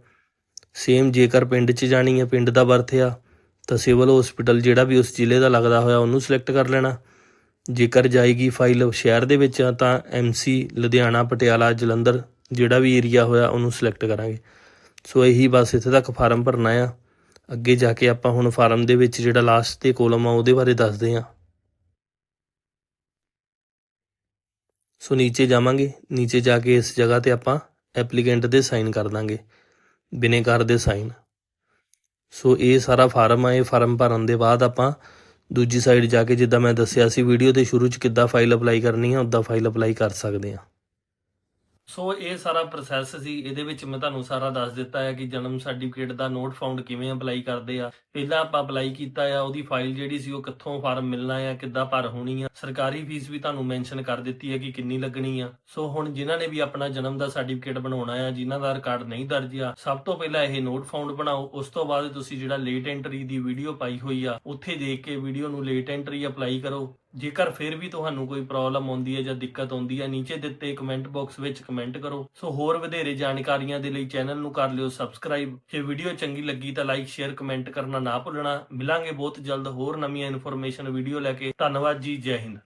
S1: ਸੇਮ ਜੇਕਰ ਪਿੰਡ 'ਚ ਜਾਣੀ ਆ, ਪਿੰਡ ਦਾ ਬਰਥ ਆ, ਤਾਂ ਸਿਵਲ ਹਸਪੀਟਲ ਜਿਹੜਾ ਵੀ ਉਸ ਜ਼ਿਲ੍ਹੇ ਦਾ ਲੱਗਦਾ ਹੋਇਆ, ਉਹਨੂੰ ਸਿਲੈਕਟ ਕਰ ਲੈਣਾ। ਜੇਕਰ ਜਾਏਗੀ ਫਾਈਲ ਸ਼ਹਿਰ ਦੇ ਵਿੱਚ ਆ ਤਾਂ ਐਮਸੀ ਲੁਧਿਆਣਾ, ਪਟਿਆਲਾ, ਜਲੰਧਰ ਜਿਹੜਾ ਵੀ ਏਰੀਆ ਹੋਇਆ ਉਹਨੂੰ ਸਿਲੈਕਟ ਕਰਾਂਗੇ। ਸੋ ਇਹੀ ਬਸ ਇੱਥੇ ਤੱਕ ਫਾਰਮ ਭਰਨਾ ਆ। ਅੱਗੇ ਜਾ ਕੇ ਆਪਾਂ ਹੁਣ ਫਾਰਮ ਦੇ ਵਿੱਚ ਜਿਹੜਾ ਲਾਸਟ ਤੇ ਕੋਲਮ ਆ, ਉਹਦੇ ਬਾਰੇ ਦੱਸਦੇ ਆ। ਸੋ ਨੀਚੇ ਜਾਵਾਂਗੇ। ਨੀਚੇ ਜਾ ਕੇ ਇਸ ਜਗ੍ਹਾ ਤੇ ਆਪਾਂ ਐਪਲੀਕੈਂਟ ਦੇ ਸਾਈਨ ਕਰ ਦਾਂਗੇ। ਬਿਨੇਕਾਰ ਦੇ ਸਾਈਨ ਸੋ ਇਹ ਸਾਰਾ ਫਾਰਮ ਆ, ਇਹ ਫਾਰਮ ਭਰਨ ਦੇ ਬਾਅਦ ਆਪਾਂ ਦੂਜੀ ਸਾਈਡ ਜਾ ਕੇ ਜਿੱਦਾਂ ਮੈਂ ਦੱਸਿਆ ਸੀ ਵੀਡੀਓ ਦੇ ਸ਼ੁਰੂ 'ਚ ਕਿੱਦਾਂ ਫਾਈਲ ਅਪਲਾਈ ਕਰਨੀ ਆ ਉੱਦਾਂ ਫਾਈਲ ਅਪਲਾਈ ਕਰ ਸਕਦੇ ਹਾਂ ਸੋ ਇਹ ਸਾਰਾ ਪ੍ਰੋਸੈਸ ਸੀ। ਇਹਦੇ ਵਿੱਚ ਮੈਂ ਤੁਹਾਨੂੰ ਸਾਰਾ ਦੱਸ ਦਿੱਤਾ ਹੈ ਕਿ ਜਨਮ ਸਰਟੀਫਿਕੇਟ ਦਾ ਨੋਟ ਫਾਊਂਡ ਕਿਵੇਂ ਅਪਲਾਈ ਕਰਦੇ ਆ। ਪਹਿਲਾਂ ਆਪਾਂ ਅਪਲਾਈ ਕੀਤਾ ਆ, ਉਹਦੀ ਫਾਈਲ ਜਿਹੜੀ ਸੀ ਉਹ ਕਿੱਥੋਂ ਫਾਰਮ ਮਿਲਣਾ ਆ, ਕਿੱਦਾਂ ਭਰ ਹੋਣੀ ਆ। ਸਰਕਾਰੀ ਫੀਸ ਵੀ ਤੁਹਾਨੂੰ ਮੈਂਸ਼ਨ ਕਰ ਦਿੱਤੀ ਹੈ ਕਿ ਕਿੰਨੀ ਲੱਗਣੀ ਆ। ਸੋ ਹੁਣ ਜਿਨ੍ਹਾਂ ਨੇ ਵੀ ਆਪਣਾ ਜਨਮ ਦਾ ਸਰਟੀਫਿਕੇਟ ਬਣਾਉਣਾ ਆ, ਜਿਨ੍ਹਾਂ ਦਾ ਰਿਕਾਰਡ ਨਹੀਂ ਦਰਜ ਆ, ਸਭ ਤੋਂ ਪਹਿਲਾਂ ਇਹ ਨੋਟ ਫਾਊਂਡ ਬਣਾਓ। ਉਸ ਤੋਂ ਬਾਅਦ ਤੁਸੀਂ ਜਿਹੜਾ ਲੇਟ ਐਂਟਰੀ ਦੀ ਵੀਡੀਓ ਪਾਈ ਹੋਈ ਆ, ਉੱਥੇ ਦੇਖ ਕੇ ਵੀਡੀਓ ਨੂੰ ਲੇਟ ਐਂਟਰੀ ਅਪਲਾਈ ਕਰੋ। ਜੇਕਰ ਫਿਰ ਵੀ ਤੁਹਾਨੂੰ ਕੋਈ ਪ੍ਰੋਬਲਮ ਆਉਂਦੀ ਹੈ ਜਾਂ ਦਿੱਕਤ ਆਉਂਦੀ ਹੈ, ਨੀਚੇ ਦਿੱਤੇ ਕਮੈਂਟ ਬਾਕਸ ਵਿੱਚ ਕਮੈਂਟ ਕਰੋ। ਸੋ ਹੋਰ ਵਧੇਰੇ ਜਾਣਕਾਰੀਆਂ ਦੇ ਲਈ ਚੈਨਲ ਨੂੰ ਕਰ ਲਿਓ ਸਬਸਕ੍ਰਾਈਬ ਜੇ ਵੀਡੀਓ ਚੰਗੀ ਲੱਗੀ ਤਾਂ ਲਾਈਕ ਸ਼ੇਅਰ ਕਮੈਂਟ ਕਰਨਾ ਨਾ ਭੁੱਲਣਾ। ਮਿਲਾਂਗੇ ਬਹੁਤ ਜਲਦ ਹੋਰ ਨਵੀਆਂ ਇਨਫੋਰਮੇਸ਼ਨ ਵੀਡੀਓ ਲੈ ਕੇ। ਧੰਨਵਾਦ ਜੀ, ਜੈ ਹਿੰਦ।